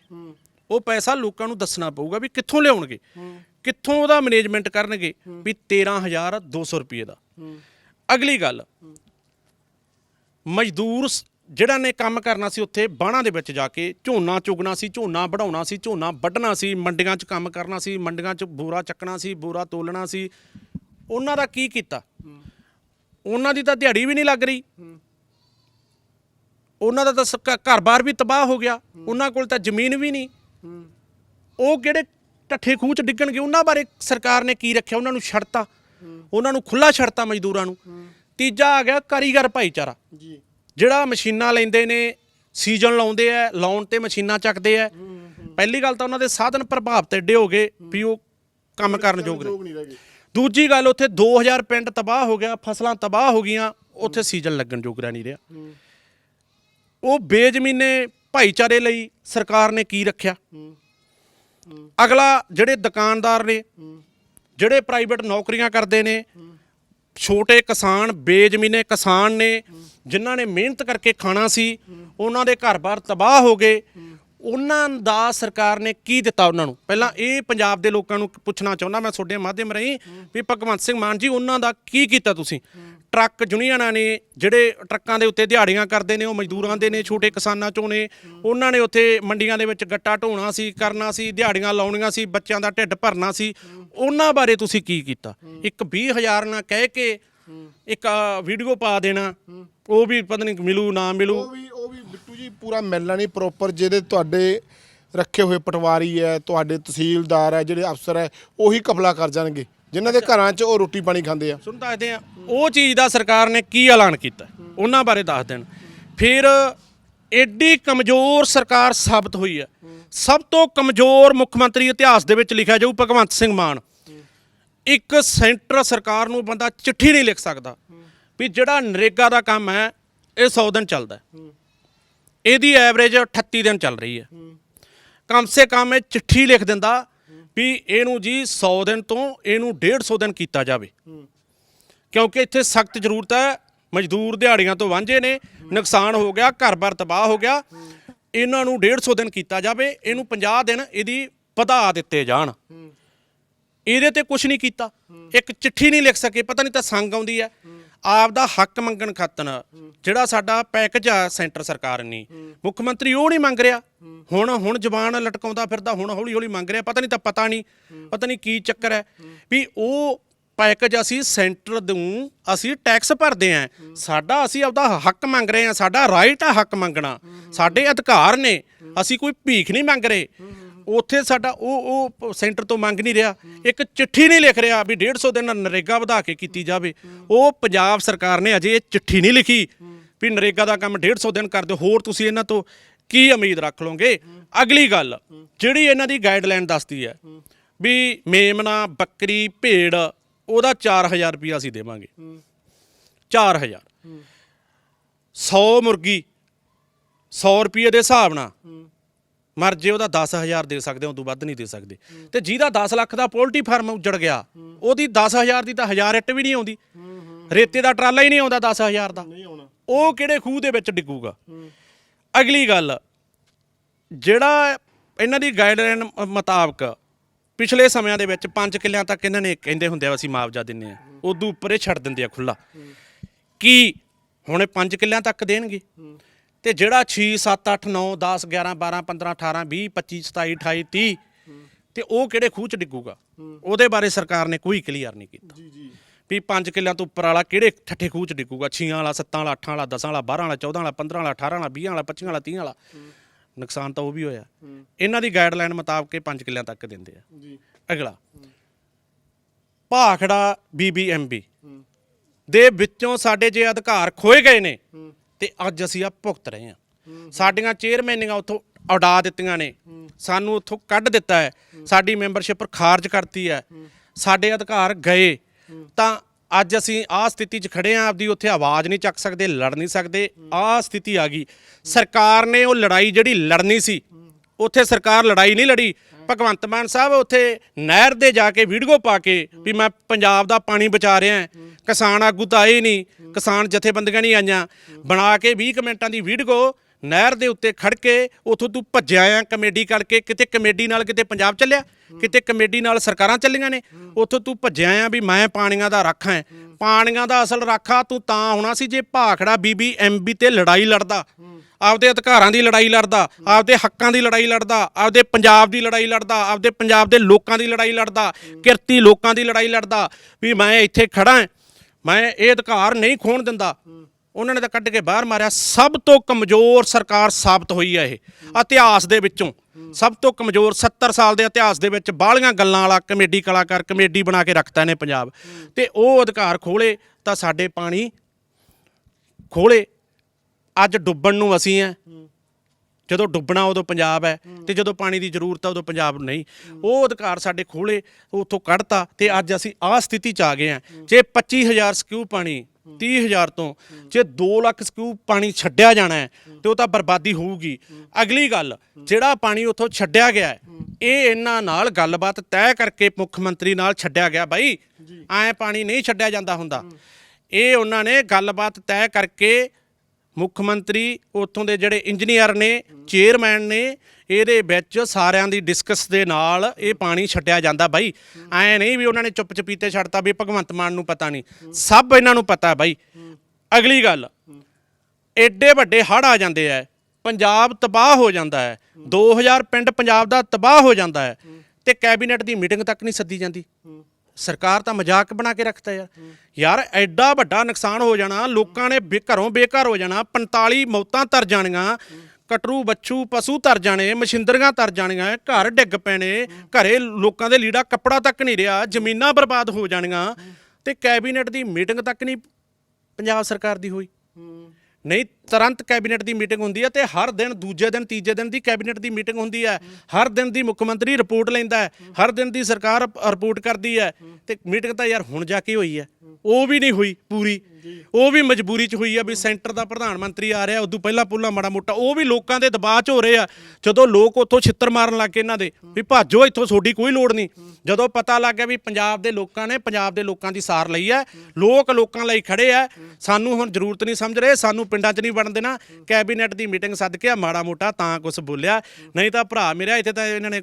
ਉਹ ਪੈਸਾ ਲੋਕਾਂ ਨੂੰ ਦੱਸਣਾ ਪਊਗਾ ਵੀ ਕਿੱਥੋਂ ਲਿਆਉਣਗੇ, ਕਿੱਥੋਂ ਉਹਦਾ ਮੈਨੇਜਮੈਂਟ ਕਰਨਗੇ ਵੀ 13200 ਰੁਪਏ ਦਾ। ਅਗਲੀ ਗੱਲ, ਮਜ਼ਦੂਰ ਜਿਹੜਾ ਨੇ ਕੰਮ ਕਰਨਾ ਸੀ ਉੱਥੇ ਬਾਣਾ ਦੇ ਵਿੱਚ ਜਾ ਕੇ ਝੋਨਾ ਚੁਗਣਾ ਸੀ, ਝੋਨਾ ਵਢਾਉਣਾ ਸੀ, ਝੋਨਾ ਵੱਢਣਾ ਸੀ, ਮੰਡੀਆਂ 'ਚ ਕੰਮ ਕਰਨਾ ਸੀ, ਮੰਡੀਆਂ 'ਚ ਬੋਰਾ ਚੱਕਣਾ ਸੀ, ਬੋਰਾ ਤੋਲਣਾ ਸੀ। ਉਹਨਾਂ ਦਾ ਕੀ ਕੀਤਾ? ਉਹਨਾਂ ਦੀ ਤਾਂ ਦਿਹਾੜੀ ਵੀ ਨਹੀਂ ਲੱਗ ਰਹੀ। ਉਹਨਾਂ ਦਾ ਤਾਂ ਘਰ-ਬਾਰ ਵੀ ਤਬਾਹ ਹੋ ਗਿਆ। ਉਹਨਾਂ ਕੋਲ ਤਾਂ ਜ਼ਮੀਨ ਵੀ ਨਹੀਂ। ਉਹ ਕਿਹੜੇ ਟੱਠੇ ਖੂਹ ਚ ਡਿੱਗਣਗੇ? ਉਹਨਾਂ ਬਾਰੇ ਸਰਕਾਰ ਨੇ ਕੀ ਰੱਖਿਆ? ਉਹਨਾਂ ਨੂੰ ਛੱਡਤਾ ਉਹਨਾਂ ਨੂੰ ਖੁੱਲਾ ਛੱਡਤਾ ਮਜ਼ਦੂਰਾਂ ਨੂੰ। ਤੀਜਾ ਆ ਗਿਆ ਕਾਰੀਗਰ ਭਾਈਚਾਰਾ। ਜੀ। ਜਿਹੜਾ ਮਸ਼ੀਨਾਂ ਲੈਂਦੇ ਨੇ ਸੀਜ਼ਨ ਲਾਉਂਦੇ ਆ ਲਾਉਣ ਤੇ ਮਸ਼ੀਨਾਂ ਚੱਕਦੇ ਆ ਪਹਿਲੀ ਗੱਲ ਤਾਂ ਉਹਨਾਂ ਦੇ ਸਾਧਨ ਪ੍ਰਭਾਵਿਤ ਏਡੇ ਹੋ ਗਏ ਵੀ ਉਹ ਕੰਮ ਕਰਨ ਯੋਗ ਨਹੀਂ ਰਹਿ ਗਏ। ਦੂਜੀ ਗੱਲ, ਉੱਥੇ 2000 ਪਿੰਡ ਤਬਾਹ ਹੋ ਗਿਆ, ਫਸਲਾਂ ਤਬਾਹ ਹੋ ਗਈਆਂ, ਉੱਥੇ ਸੀਜ਼ਨ ਲੱਗਣ ਜੋਗਰਾ ਨਹੀਂ ਰਿਹਾ। ਉਹ ਬੇਜ਼ਮੀਨੇ ਭਾਈਚਾਰੇ ਲਈ ਸਰਕਾਰ ਨੇ ਕੀ ਰੱਖਿਆ? ਅਗਲਾ ਜਿਹੜੇ ਦੁਕਾਨਦਾਰ ਨੇ, ਜਿਹੜੇ ਪ੍ਰਾਈਵੇਟ ਨੌਕਰੀਆਂ ਕਰਦੇ ਨੇ, ਛੋਟੇ ਕਿਸਾਨ, ਬੇਜ਼ਮੀਨੇ ਕਿਸਾਨ ਨੇ, ਜਿਨ੍ਹਾਂ ਨੇ ਮਿਹਨਤ ਕਰਕੇ ਖਾਣਾ ਸੀ, ਉਹਨਾਂ ਦੇ ਘਰ-ਬਾਰ ਤਬਾਹ ਹੋ ਗਏ ਉਹਨਾਂ ਦਾ ਸਰਕਾਰ ਨੇ ਕੀ ਦਿੱਤਾ ਉਹਨਾਂ ਨੂੰ? ਪਹਿਲਾਂ ਇਹ ਪੰਜਾਬ ਦੇ ਲੋਕਾਂ ਨੂੰ ਪੁੱਛਣਾ ਚਾਹੁੰਦਾ, ਮੈਂ ਤੁਹਾਡੇ ਮਾਧਿਅਮ ਰਾਹੀਂ ਵੀ ਭਗਵੰਤ ਸਿੰਘ ਮਾਨ ਜੀ, ਉਹਨਾਂ ਦਾ ਕੀ ਕੀਤਾ ਤੁਸੀਂ? ਟਰੱਕ ਯੂਨੀਅਨਾਂ ਨੇ, ਜਿਹੜੇ ਟਰੱਕਾਂ ਦੇ ਉੱਤੇ ਦਿਹਾੜੀਆਂ ਕਰਦੇ ਨੇ, ਉਹ ਮਜ਼ਦੂਰਾਂ ਦੇ ਨੇ, ਛੋਟੇ ਕਿਸਾਨਾਂ ਚੋਂ ਨੇ, ਉਹਨਾਂ ਨੇ ਉੱਥੇ ਮੰਡੀਆਂ ਦੇ ਵਿੱਚ ਗੱਟਾ ਢੋਣਾ ਸੀ, ਕਰਨਾ ਸੀ, ਦਿਹਾੜੀਆਂ ਲਾਉਣੀਆਂ ਸੀ, ਬੱਚਿਆਂ ਦਾ ਢਿੱਡ ਭਰਨਾ ਸੀ। ਉਹਨਾਂ ਬਾਰੇ ਤੁਸੀਂ ਕੀ ਕੀਤਾ? ਇੱਕ 20000 ਨਾਲ ਕਹਿ ਕੇ, ਇੱਕ ਵੀਡੀਓ ਪਾ ਦੇਣਾ, ਉਹ ਵੀ ਪਤਾ ਨਹੀਂ ਮਿਲੂ, ਨਾ ਮਿਲੂ। ਜੀ ਪੂਰਾ ਮਿਲਣਾ ਨਹੀਂ ਪ੍ਰੋਪਰ ਜਿਹਦੇ ਤੁਹਾਡੇ ਰੱਖੇ ਹੋਏ ਪਟਵਾਰੀ ਹੈ ਤੁਹਾਡੇ ਤਹਿਸੀਲਦਾਰ ਹੈ ਜਿਹੜੇ ਅਫਸਰ ਹੈ ਉਹੀ ਕਫਲਾ ਕਰ ਜਾਣਗੇ। ਜਿਨ੍ਹਾਂ ਦੇ ਘਰਾਂ 'ਚ ਉਹ ਰੋਟੀ ਪਾਣੀ ਖਾਂਦੇ ਆ। ਸੁਣ ਦੱਸਦੇ ਆ ਉਹ ਚੀਜ਼ ਦਾ ਸਰਕਾਰ ਨੇ ਕੀ ਐਲਾਨ ਕੀਤਾ? ਉਹਨਾਂ ਬਾਰੇ ਦੱਸ ਦੇਣ। ਫਿਰ ਐਡੀ ਕਮਜ਼ੋਰ ਸਰਕਾਰ ਸਾਬਤ ਹੋਈ ਹੈ। ਸਭ ਤੋਂ ਕਮਜ਼ੋਰ ਮੁੱਖ ਮੰਤਰੀ ਇਤਿਹਾਸ ਦੇ ਵਿੱਚ ਲਿਖਿਆ ਜਾਊ ਭਗਵੰਤ ਸਿੰਘ ਮਾਨ। ਇੱਕ ਸੈਂਟਰ ਸਰਕਾਰ ਨੂੰ ਬੰਦਾ ਚਿੱਠੀ ਨਹੀਂ ਲਿਖ ਸਕਦਾ ਵੀ ਜਿਹੜਾ ਨਰੇਗਾ ਦਾ ਕੰਮ ਹੈ ਇਹ 100 ਦਿਨ ਚੱਲਦਾ। ਇਹਦੀ ਐਵਰੇਜ 38 ਦਿਨ ਚੱਲ ਰਹੀ ਹੈ। ਕਮ ਸੇ ਕਮ ਇਹ ਚਿੱਠੀ ਲਿਖ ਦਿੰਦਾ ਵੀ ਇਹਨੂੰ ਜੀ 100 ਦਿਨ ਤੋਂ ਇਹਨੂੰ 150 ਦਿਨ ਕੀਤਾ ਜਾਵੇ। ਕਿਉਂਕਿ ਇੱਥੇ ਸਖਤ ਜ਼ਰੂਰਤ ਹੈ, ਮਜ਼ਦੂਰ ਦਿਹਾੜੀਆਂ ਤੋਂ ਵਾਂਝੇ ਨੇ, ਨੁਕਸਾਨ ਹੋ ਗਿਆ, ਘਰ-ਬਾਰ ਤਬਾਹ ਹੋ ਗਿਆ। ਇਹਨਾਂ ਨੂੰ 150 ਦਿਨ ਕੀਤਾ ਜਾਵੇ, ਇਹਨੂੰ 50 ਦਿਨ ਇਹਦੀ ਵਧਾ ਦਿੱਤੇ ਜਾਣ। ਇਹਦੇ ਤੇ ਕੁਝ ਨਹੀਂ ਕੀਤਾ। ਇੱਕ ਚਿੱਠੀ ਨਹੀਂ ਲਿਖ ਸਕੇ, ਪਤਾ ਨਹੀਂ ਤਾਂ ਸੰਗ ਆਉਂਦੀ ਹੈ। ਆਪ ਦਾ ਹੱਕ ਮੰਗਣ ਖਾਤਰ ਜਿਹੜਾ ਸਾਡਾ ਪੈਕੇਜ ਆ ਸੈਂਟਰ ਸਰਕਾਰ ਨੇ। ਮੁੱਖ ਮੰਤਰੀ ਉਹ ਨਹੀਂ ਮੰਗ ਰਿਹਾ। ਹੁਣ ਹੁਣ ਜ਼ਬਾਨ ਲਟਕਾਉਂਦਾ ਫਿਰਦਾ, ਹੁਣ ਹੌਲੀ ਹੌਲੀ ਮੰਗ ਰਿਹਾ। ਪਤਾ ਨਹੀਂ ਤਾਂ ਪਤਾ ਨਹੀਂ ਪਤਾ ਨਹੀਂ ਕੀ ਚੱਕਰ ਹੈ ਵੀ ਉਹ ਪੈਕੇਜ ਅਸੀਂ ਸੈਂਟਰ ਨੂੰ ਅਸੀਂ ਟੈਕਸ ਭਰਦੇ ਆਂ ਸਾਡਾ ਅਸੀਂ ਆਪਦਾ ਹੱਕ ਮੰਗ ਰਹੇ ਆਂ ਸਾਡਾ ਰਾਈਟ ਆ ਹੱਕ ਮੰਗਣਾ। ਸਾਡੇ ਅਧਿਕਾਰ ਨੇ। ਅਸੀਂ ਕੋਈ ਭੀਖ ਨਹੀਂ ਮੰਗ ਰਹੇ। ਉੱਥੇ ਸਾਡਾ ਉਹ ਉਹ ਸੈਂਟਰ ਤੋਂ ਮੰਗ ਨਹੀਂ ਰਿਹਾ। ਇੱਕ ਚਿੱਠੀ ਨਹੀਂ ਲਿਖ ਰਿਹਾ ਵੀ 150 ਦਿਨ ਨਰੇਗਾ ਵਧਾ ਕੇ ਕੀਤੀ ਜਾਵੇ। ਉਹ ਪੰਜਾਬ ਸਰਕਾਰ ਨੇ ਅਜੇ ਇਹ ਚਿੱਠੀ ਨਹੀਂ ਲਿਖੀ ਵੀ ਨਰੇਗਾ ਦਾ ਕੰਮ 150 ਦਿਨ ਕਰ ਦਿਓ। ਹੋਰ ਤੁਸੀਂ ਇਹਨਾਂ ਤੋਂ ਕੀ ਉਮੀਦ ਰੱਖ ਲਓਗੇ? ਅਗਲੀ ਗੱਲ, ਜਿਹੜੀ ਇਹਨਾਂ ਦੀ ਗਾਈਡਲਾਈਨ ਦੱਸਦੀ ਹੈ ਵੀ ਮੇਮਨਾ, ਬੱਕਰੀ, ਭੇਡ ਉਹਦਾ 4000 ਰੁਪਿਆ ਅਸੀਂ ਦੇਵਾਂਗੇ। 4000 100 ਮੁਰਗੀ 100 ਰੁਪਏ ਦੇ ਹਿਸਾਬ ਨਾਲ। ਮਰ ਜੇ ਉਹਦਾ 10000 ਦੇ ਸਕਦੇ ਹੋ ਉਦੋਂ ਵੱਧ ਨਹੀਂ ਦੇ ਸਕਦੇ। ਤੇ ਜਿਹਦਾ 10 ਲੱਖ ਦਾ ਪੋਲਟਰੀ ਫਾਰਮ ਉੱਜੜ ਗਿਆ ਉਹਦੀ 10000 ਦੀ ਤਾਂ 1000 ਇੱਟ ਵੀ ਨਹੀਂ ਆਉਂਦੀ। ਰੇਤੇ ਦਾ ਟਰਾਲਾ ਹੀ ਨਹੀਂ ਆਉਂਦਾ 10000 ਦਾ। ਨਹੀਂ ਆਉਣਾ। ਉਹ ਕਿਹੜੇ ਖੂਹ ਦੇ ਵਿੱਚ ਡਿੱਗੂਗਾ? ਅਗਲੀ ਗੱਲ ਜਿਹੜਾ ਇਹਨਾਂ ਦੀ ਗਾਈਡਲਾਈਨ ਮੁਤਾਬਕ ਪਿਛਲੇ ਸਮਿਆਂ ਦੇ ਵਿੱਚ 5 ਕਿੱਲਿਆਂ ਤੱਕ ਇਹਨਾਂ ਨੇ ਕਹਿੰਦੇ ਹੁੰਦੇ ਆ ਅਸੀਂ ਮੁਆਵਜ਼ਾ ਦਿੰਨੇ ਆ ਉਦੋਂ ਉੱਪਰ ਇਹ ਛੱਡ ਦਿੰਦੇ ਆ ਖੁੱਲਾ ਕੀ ਹੁਣ ਇਹ 5 ਕਿੱਲਿਆਂ ਤੱਕ ਦੇਣਗੇ? ਤੇ ਜਿਹੜਾ 6 7 8 9 10 11 12 15 18 20 25 27 28 30 ਤੇ ਉਹ ਕਿਹੜੇ ਖੂਹ ਚ ਡਿੱਗੂਗਾ? ਉਹਦੇ ਬਾਰੇ ਸਰਕਾਰ ਨੇ ਕੋਈ ਕਲੀਅਰ ਨਹੀਂ ਕੀਤਾ। ਜੀ ਜੀ। ਵੀ 5 ਕਿੱਲਿਆਂ ਤੋਂ ਉੱਪਰ ਵਾਲਾ ਕਿਹੜੇ ਠੱਠੇ ਖੂਹ ਚ ਡਿੱਗੂਗਾ? 6 ਵਾਲਾ 7 ਵਾਲਾ 8 ਵਾਲਾ 10 ਵਾਲਾ 12 ਵਾਲਾ 14 ਵਾਲਾ 15 ਵਾਲਾ 18 ਵਾਲਾ 20 ਵਾਲਾ 25 ਵਾਲਾ 30 ਵਾਲਾ। ਨੁਕਸਾਨ ਤਾਂ ਉਹ ਵੀ ਹੋਇਆ। ਇਹਨਾਂ ਦੀ ਗਾਈਡਲਾਈਨ ਮੁਤਾਬਕ ਇਹ 5 ਕਿੱਲਿਆਂ ਤੱਕ ਦਿੰਦੇ ਆ। ਜੀ। ਅਗਲਾ। ਭਾਖੜਾ ਬੀਬੀਐਮਬੀ ਦੇ ਵਿੱਚੋਂ ਸਾਡੇ ਜੇ ਅਧਿਕਾਰ ਖੋਏ ਗਏ ਨੇ ਤੇ ਅੱਜ ਅਸੀਂ ਆ ਭੁਗਤ ਰਹੇ ਹਾਂ। ਸਾਡੀਆਂ ਚੇਅਰਮੈਨੀਆਂ ਉੱਥੋਂ ਉਡਾ ਦਿੱਤੀਆਂ ਨੇ। ਸਾਨੂੰ ਉੱਥੋਂ ਕੱਢ ਦਿੱਤਾ ਹੈ। ਸਾਡੀ ਮੈਂਬਰਸ਼ਿਪ ਖਾਰਜ ਕਰਤੀ ਹੈ। ਸਾਡੇ ਅਧਿਕਾਰ ਗਏ। ਤਾਂ ਅੱਜ ਅਸੀਂ ਆਹ ਸਥਿਤੀ 'ਚ ਖੜੇ ਆਂ ਆਪਦੀ ਉੱਥੇ ਆਵਾਜ਼ ਨਹੀਂ ਚੱਕ ਸਕਦੇ, ਲੜ ਨਹੀਂ ਸਕਦੇ। ਆਹ ਸਥਿਤੀ ਆ ਗਈ। ਸਰਕਾਰ ਨੇ ਉਹ ਲੜਾਈ ਜਿਹੜੀ ਲੜਨੀ ਸੀ, ਉੱਥੇ ਸਰਕਾਰ ਲੜਾਈ ਨਹੀਂ ਲੜੀ। ਭਗਵੰਤ ਮਾਨ ਸਾਹਿਬ ਉੱਥੇ ਨਹਿਰ ਦੇ ਜਾ ਕੇ ਵੀਡੀਓ ਪਾ ਕੇ ਵੀ ਮੈਂ ਪੰਜਾਬ ਦਾ ਪਾਣੀ ਬਚਾ ਰਿਹਾ ਕਿਸਾਨ ਆਗੂ ਤਾਂ ਆਏ ਨਹੀਂ, ਕਿਸਾਨ ਜਥੇਬੰਦੀਆਂ ਨਹੀਂ ਆਈਆਂ। ਬਣਾ ਕੇ 20 ਕੁ ਮਿੰਟਾਂ ਦੀ ਵੀਡੀਓ ਨਹਿਰ ਦੇ ਉੱਤੇ ਖੜ ਕੇ ਉਥੋਂ ਤੂੰ ਭੱਜਿਆ ਆ ਕਮੇਡੀ ਕਰਕੇ ਕਿਤੇ ਕਮੇਡੀ ਨਾਲ ਕਿਤੇ ਪੰਜਾਬ ਚੱਲਿਆ? ਕਿਤੇ ਕਮੇਡੀ ਨਾਲ ਸਰਕਾਰਾਂ ਚੱਲੀਆਂ ਨੇ। ਉੱਥੋਂ ਤੂੰ ਭੱਜਿਆ ਆ ਵੀ ਮੈਂ ਪਾਣੀਆਂ ਦਾ ਰੱਖ ਹਾਂ। ਪਾਣੀਆਂ ਦਾ ਅਸਲ ਰਾਖਾ ਤੂੰ ਤਾਂ ਹੋਣਾ ਸੀ ਜੇ ਭਾਖੜਾ ਬੀਬੀ ਐਮਬੀ ਤੇ ਲੜਾਈ ਲੜਦਾ। ਆਪਦੇ ਅਧਿਕਾਰਾਂ ਦੀ ਲੜਾਈ ਲੜਦਾ, ਆਪਦੇ ਹੱਕਾਂ ਦੀ ਲੜਾਈ ਲੜਦਾ, ਆਪਦੇ ਪੰਜਾਬ ਦੀ ਲੜਾਈ ਲੜਦਾ, ਆਪਦੇ ਪੰਜਾਬ ਦੇ ਲੋਕਾਂ ਦੀ ਲੜਾਈ ਲੜਦਾ, ਕਿਰਤੀ ਲੋਕਾਂ ਦੀ ਲੜਾਈ ਲੜਦਾ ਵੀ ਮੈਂ ਇੱਥੇ ਖੜਾ ਮੈਂ ਇਹ ਅਧਿਕਾਰ ਨਹੀਂ ਖੋਣ ਦਿੰਦਾ। ਉਹਨਾਂ ਨੇ ਤਾਂ ਕੱਢ ਕੇ ਬਾਹਰ ਮਾਰਿਆ। ਸਭ ਤੋਂ ਕਮਜ਼ੋਰ ਸਰਕਾਰ ਸਾਬਤ ਹੋਈ ਹੈ ਇਹ। ਇਤਿਹਾਸ ਦੇ ਵਿੱਚੋਂ ਸਭ ਤੋਂ ਕਮਜ਼ੋਰ 70 ਸਾਲ ਦੇ ਇਤਿਹਾਸ ਦੇ ਵਿੱਚ ਬਾਹਲੀਆਂ ਗੱਲਾਂ ਵਾਲਾ ਕਮੇਡੀ ਕਲਾਕਾਰ ਕਮੇਡੀ ਬਣਾ ਕੇ ਰੱਖਤਾ ਇਹਨੇ ਪੰਜਾਬ। ਤੇ ਉਹ ਅਧਿਕਾਰ ਖੋਲੇ ਤਾਂ ਸਾਡੇ ਪਾਣੀ ਖੋਲੇ। ਅੱਜ ਡੁੱਬਣ ਨੂੰ ਅਸੀਂ ਆ। ਜਦੋਂ ਡੁੱਬਣਾ ਉਦੋਂ ਪੰਜਾਬ ਹੈ ਤੇ ਜਦੋਂ ਪਾਣੀ ਦੀ ਜ਼ਰੂਰਤ ਆ ਉਦੋਂ ਪੰਜਾਬ ਨੂੰ ਨਹੀਂ। ਉਹ ਅਧਿਕਾਰ ਸਾਡੇ ਖੋਲੇ, ਉੱਥੋਂ ਕੱਢਤਾ ਤੇ ਅੱਜ ਅਸੀਂ ਆਹ ਸਥਿਤੀ 'ਚ ਆ ਗਏ ਆ। ਜੇ 25000 ਸਕਿਊ ਪਾਣੀ 30000 ਤੋਂ। ਜੇ 2 ਲੱਖ ਸਕਿਊ ਪਾਣੀ ਛੱਡਿਆ ਜਾਣਾ ਹੈ ਤੇ ਉਹ ਤਾਂ ਬਰਬਾਦੀ ਹੋਊਗੀ। ਅਗਲੀ ਗੱਲ ਜਿਹੜਾ ਪਾਣੀ ਉੱਥੋਂ ਛੱਡਿਆ ਗਿਆ ਹੈ ਇਹ ਇਹਨਾਂ ਨਾਲ ਗੱਲਬਾਤ ਤੈਅ ਕਰਕੇ ਮੁੱਖ ਮੰਤਰੀ ਨਾਲ ਛੱਡਿਆ ਗਿਆ ਬਾਈ। ਐ ਪਾਣੀ ਨਹੀਂ ਛੱਡਿਆ ਜਾਂਦਾ ਹੁੰਦਾ। ਇਹ ਉਹਨਾਂ ਨੇ ਗੱਲਬਾਤ ਤੈਅ ਕਰਕੇ ਮੁੱਖ ਮੰਤਰੀ ਉੱਥੋਂ ਦੇ ਜਿਹੜੇ ਇੰਜੀਨੀਅਰ ਨੇ, ਚੇਅਰਮੈਨ ਨੇ, ਇਹਦੇ ਵਿੱਚ ਸਾਰਿਆਂ ਦੀ ਡਿਸਕਸ ਦੇ ਨਾਲ ਇਹ ਪਾਣੀ ਛੱਡਿਆ ਜਾਂਦਾ ਬਾਈ। ਐ ਨਹੀਂ ਵੀ ਉਹਨਾਂ ਨੇ ਚੁੱਪ ਚਪੀਤੇ ਛੱਡਤਾ ਵੀ ਭਗਵੰਤ ਮਾਨ ਨੂੰ ਪਤਾ ਨਹੀਂ। ਸਭ ਇਹਨਾਂ ਨੂੰ ਪਤਾ ਬਾਈ। ਅਗਲੀ ਗੱਲ ਐਡੇ ਵੱਡੇ ਹੜ੍ਹ ਆ ਜਾਂਦੇ ਆ ਪੰਜਾਬ ਤਬਾਹ ਹੋ ਜਾਂਦਾ ਹੈ 2000 ਪਿੰਡ ਪੰਜਾਬ ਦਾ ਤਬਾਹ ਹੋ ਜਾਂਦਾ ਹੈ ਤੇ ਕੈਬਨਿਟ ਦੀ ਮੀਟਿੰਗ ਤੱਕ ਨਹੀਂ ਸੱਦੀ ਜਾਂਦੀ। ਸਰਕਾਰ ਤਾਂ ਮਜ਼ਾਕ ਬਣਾ ਕੇ ਰੱਖਤਾ ਯਾਰ ਯਾਰ ਐਡਾ ਵੱਡਾ ਨੁਕਸਾਨ ਹੋ ਜਾਣਾ ਲੋਕਾਂ ਨੇ ਬੇ- ਘਰੋਂ ਬੇਘਰ ਹੋ ਜਾਣਾ 45 ਮੌਤਾਂ ਤਰ ਜਾਣੀਆਂ ਕਟਰੂ ਬੱਚੂ ਪਸ਼ੂ ਤਰ ਜਾਣੇ ਮਸ਼ਿੰਦਰੀਆਂ ਤਰ ਜਾਣੀਆਂ ਘਰ ਡਿੱਗ ਪੈਣੇ ਘਰੇ ਲੋਕਾਂ ਦੇ ਲੀੜਾ ਕੱਪੜਾ ਤੱਕ ਨਹੀਂ ਰਿਹਾ ਜ਼ਮੀਨਾਂ ਬਰਬਾਦ ਹੋ ਜਾਣੀਆਂ ਤੇ ਕੈਬਨਿਟ ਦੀ ਮੀਟਿੰਗ ਤੱਕ ਨਹੀਂ ਪੰਜਾਬ ਸਰਕਾਰ ਦੀ ਹੋਈ। ਨਹੀਂ ਤੁਰੰਤ ਕੈਬਨਿਟ ਦੀ ਮੀਟਿੰਗ ਹੁੰਦੀ ਹੈ ਤੇ ਹਰ ਦਿਨ ਦੂਜੇ ਦਿਨ, ਤੀਜੇ ਦਿਨ ਦੀ ਕੈਬਨਿਟ ਦੀ ਮੀਟਿੰਗ ਹੁੰਦੀ ਹੈ। ਹਰ ਦਿਨ ਦੀ ਮੁੱਖ ਮੰਤਰੀ ਰਿਪੋਰਟ ਲੈਂਦਾ ਹੈ, ਹਰ ਦਿਨ ਦੀ ਸਰਕਾਰ ਰਿਪੋਰਟ ਕਰਦੀ ਹੈ ਤੇ ਮੀਟਿੰਗ ਤਾਂ ਯਾਰ ਹੁਣ ਜਾ ਕੇ ਹੋਈ ਹੈ। ਉਹ ਵੀ ਨਹੀਂ ਹੋਈ ਪੂਰੀ। ਉਹ ਵੀ ਮਜਬੂਰੀ 'ਚ ਹੋਈ ਆ ਵੀ ਸੈਂਟਰ ਦਾ ਪ੍ਰਧਾਨ ਮੰਤਰੀ ਆ ਰਿਹਾ, ਉਦੋਂ ਪਹਿਲਾਂ ਪੁੱਲਾ ਮਾੜਾ ਮੋਟਾ, ਉਹ ਵੀ ਲੋਕਾਂ ਦੇ ਦਬਾਅ 'ਚ ਹੋ ਰਹੇ ਆ। ਜਦੋਂ ਲੋਕ ਉੱਥੋਂ ਛਿੱਤਰ ਮਾਰਨ ਲੱਗ ਗਏ ਇਹਨਾਂ ਦੇ ਵੀ ਭਾਜੋ, ਇੱਥੋਂ ਤੁਹਾਡੀ ਕੋਈ ਲੋੜ ਨਹੀਂ। ਜਦੋਂ ਪਤਾ ਲੱਗ ਗਿਆ ਵੀ ਪੰਜਾਬ ਦੇ ਲੋਕਾਂ ਨੇ ਪੰਜਾਬ ਦੇ ਲੋਕਾਂ ਦੀ ਸਾਰ ਲਈ ਹੈ, ਲੋਕ ਲੋਕਾਂ ਲਈ ਖੜੇ ਆ। ਸਾਨੂੰ ਹੁਣ ਜ਼ਰੂਰਤ ਨਹੀਂ ਸਮਝ ਰਹੇ, ਸਾਨੂੰ ਪਿੰਡਾਂ 'ਚ ਨਹੀਂ ਵੜਨ ਦੇਣਾ ਕੈਬਨਿਟ ਦੀ ਮੀਟਿੰਗ ਸੱਦ ਕੇ ਆ, ਮਾੜਾ ਮੋਟਾ ਤਾਂ ਕੁਝ ਬੋਲਿਆ। ਨਹੀਂ ਤਾਂ ਭਰਾ ਮੇਰਾ ਇੱਥੇ ਤਾਂ ਇਹਨਾਂ ਨੇ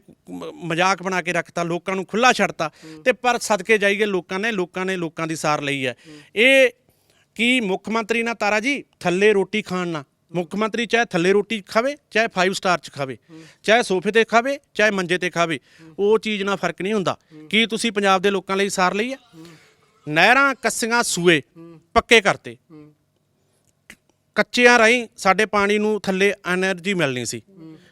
ਮਜ਼ਾਕ ਬਣਾ ਕੇ ਰੱਖਤਾ, ਲੋਕਾਂ ਨੂੰ ਖੁੱਲਾ ਛੱਡਤਾ। ਤੇ ਪਰ ਸਦਕੇ ਜਾਈਏ ਲੋਕਾਂ ਨੇ ਲੋਕਾਂ ਨੇ ਲੋਕਾਂ ਦੀ ਸਾਰ ਲਈ ਹੈ। ਇਹ ਕੀ ਮੁੱਖ ਮੰਤਰੀ ਨਾ ਤਾਰਾ ਜੀ, ਥੱਲੇ ਰੋਟੀ ਖਾਣ ਨਾ। ਮੁੱਖ ਮੰਤਰੀ ਚਾਹੇ ਥੱਲੇ ਰੋਟੀ ਖਾਵੇ, ਚਾਹੇ 5 ਸਟਾਰ ਚ ਖਾਵੇ, ਚਾਹੇ ਸੋਫੇ ਤੇ ਖਾਵੇ, ਚਾਹੇ ਮੰਜੇ ਤੇ ਖਾਵੇ, ਉਹ ਚੀਜ਼ ਨਾਲ ਫ਼ਰਕ ਨਹੀਂ ਹੁੰਦਾ। ਕੀ ਤੁਸੀਂ ਪੰਜਾਬ ਦੇ ਲੋਕਾਂ ਲਈ ਸਾਰ ਲਈ ਹੈ? ਨਹਿਰਾਂ, ਕੱਸੀਆਂ, ਸੂਏ, ਪੱਕੇ ਕਰਤੇ। ਕੱਚਿਆਂ ਰਾਹੀਂ ਸਾਡੇ ਪਾਣੀ ਨੂੰ ਥੱਲੇ એનર્ਜੀ ਮਿਲਣੀ ਸੀ।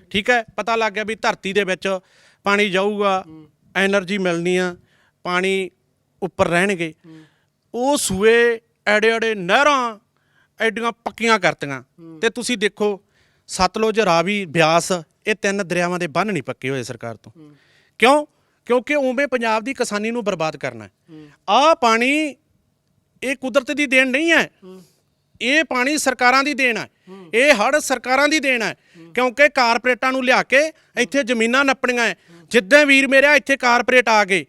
ਠੀਕ ਹੈ? ਪਤਾ ਲੱਗ ਗਿਆ ਵੀ ਧਰਤੀ ਦੇ ਵਿੱਚ ਪਾਣੀ ਜਾਊਗਾ એનર્ਜੀ ਮਿਲਣੀ ਆ, ਪਾਣੀ ਉੱਪਰ ਰਹਿਣਗੇ। ਉਹ ਸੂਏ ਐੜੇ ਐੜੇ ਨਹਿਰਾਂ ਐਡੀਆਂ ਪੱਕੀਆਂ ਕਰਤੀਆਂ। ਤੇ ਤੁਸੀਂ ਦੇਖੋ, ਸਤਲੁਜ, ਰਾਵੀ, ਬਿਆਸ, ਇਹ ਤਿੰਨ ਦਰਿਆਵਾਂ ਦੇ ਬੰਨ ਨਹੀਂ ਪੱਕੇ ਹੋਏ ਸਰਕਾਰ ਤੋਂ। ਕਿਉਂ? ਕਿਉਂਕਿ ਉਵੇਂ ਪੰਜਾਬ ਦੀ ਕਿਸਾਨੀ ਨੂੰ ਬਰਬਾਦ ਕਰਨਾ ਆ ਪਾਣੀ ਇਹ ਕੁਦਰਤ ਦੀ ਦੇਣ ਨਹੀਂ ਹੈ। ਇਹ ਪਾਣੀ ਸਰਕਾਰਾਂ ਦੀ ਦੇਣ ਹੈ। ਇਹ ਹੜ ਸਰਕਾਰਾਂ ਦੀ ਦੇਣ ਹੈ। ਕਿਉਂਕਿ ਕਾਰਪੋਰੇਟਾਂ ਨੂੰ ਲਿਆ ਕੇ ਇੱਥੇ ਜ਼ਮੀਨਾਂ ਨੱਪਣੀਆਂ ਹੈ। ਜਿੱਦਾਂ ਵੀਰ ਮੇਰਾ ਇੱਥੇ ਕਾਰਪੋਰੇਟ ਆ ਗਏ।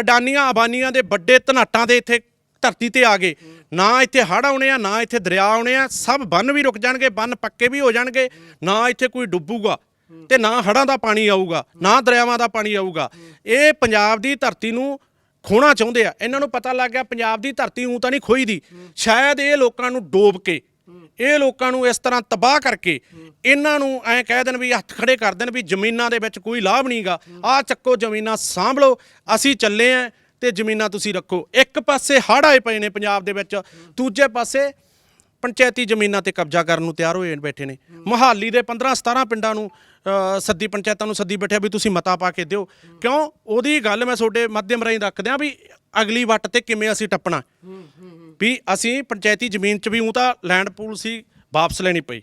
ਅਡਾਨੀਆਂ ਆਬਾਨੀਆਂ ਦੇ ਵੱਡੇ ਧਨਾਟਾਂ ਦੇ ਇੱਥੇ ਧਰਤੀ ਤੇ ਆ ਗਏ। ਨਾ ਇੱਥੇ ਹੜ ਆਉਣੇ ਆ, ਨਾ ਇੱਥੇ ਦਰਿਆ ਆਉਣੇ ਆ। ਸਭ ਬੰਨ ਵੀ ਰੁਕ ਜਾਣਗੇ, ਬੰਨ ਪੱਕੇ ਵੀ ਹੋ ਜਾਣਗੇ। ਨਾ ਇੱਥੇ ਕੋਈ ਡੁੱਬੂਗਾ ਤੇ ਨਾ ਹੜਾਂ ਦਾ ਪਾਣੀ ਆਊਗਾ, ਨਾ ਦਰਿਆਵਾਂ ਦਾ ਪਾਣੀ ਆਊਗਾ। ਇਹ ਪੰਜਾਬ ਦੀ ਧਰਤੀ ਨੂੰ ਖੋਣਾ ਚਾਹੁੰਦੇ ਆ। ਇਹਨਾਂ ਨੂੰ ਪਤਾ ਲੱਗ ਗਿਆ ਪੰਜਾਬ ਦੀ ਧਰਤੀ ਉਂ ਤਾਂ ਨਹੀਂ ਖੋਈ ਸ਼ਾਇਦ ਇਹ ਲੋਕਾਂ ਨੂੰ ਡੋਬ ਕੇ, ਇਹ ਲੋਕਾਂ ਨੂੰ ਇਸ ਤਰ੍ਹਾਂ ਤਬਾਹ ਕਰਕੇ, ਇਹਨਾਂ ਨੂੰ ਐਂ ਕਹਿ ਦੇਣ ਵੀ ਹੱਥ ਖੜੇ ਕਰ ਦੇਣ ਵੀ ਜ਼ਮੀਨਾਂ ਦੇ ਵਿੱਚ ਕੋਈ ਲਾਭ ਨਹੀਂਗਾ ਆਹ ਚੱਕੋ ਜ਼ਮੀਨਾਂ ਸਾਂਭ ਲਓ, ਅਸੀਂ ਚੱਲੇ ਆਂ ਤੇ ਜ਼ਮੀਨਾਂ ਤੁਸੀਂ ਰੱਖੋ। ਇੱਕ ਪਾਸੇ ਹੜ੍ਹ ਆਏ ਪਏ ਨੇ ਪੰਜਾਬ ਦੇ ਵਿੱਚ, ਦੂਜੇ ਪਾਸੇ ਪੰਚਾਇਤੀ ਜ਼ਮੀਨਾਂ ਤੇ ਕਬਜ਼ਾ ਕਰਨ ਨੂੰ ਤਿਆਰ ਹੋਏ ਬੈਠੇ ਨੇ। ਮੋਹਾਲੀ ਦੇ 15 17 ਪਿੰਡਾਂ ਨੂੰ ਸੱਦੀ ਪੰਚਾਇਤਾਂ ਨੂੰ ਸੱਦੀ ਬੈਠਿਆ ਵੀ ਤੁਸੀਂ ਮਤਾ ਪਾ ਕੇ ਦਿਓ। ਕਿਉਂ? ਉਹਦੀ ਗੱਲ ਮੈਂ ਤੁਹਾਡੇ ਮਾਧਿਅਮ ਰਾਹੀਂ ਰੱਖਦਿਆਂ ਵੀ ਅਗਲੀ ਵੱਟ ਤੇ ਕਿਵੇਂ ਅਸੀਂ ਟੱਪਣਾ। ਵੀ ਅਸੀਂ ਪੰਚਾਇਤੀ ਜ਼ਮੀਨ 'ਚ ਵੀ ਉਹ ਤਾਂ ਲੈਂਡ ਪੂਲ ਸੀ, ਵਾਪਸ ਲੈਣੀ ਪਈ।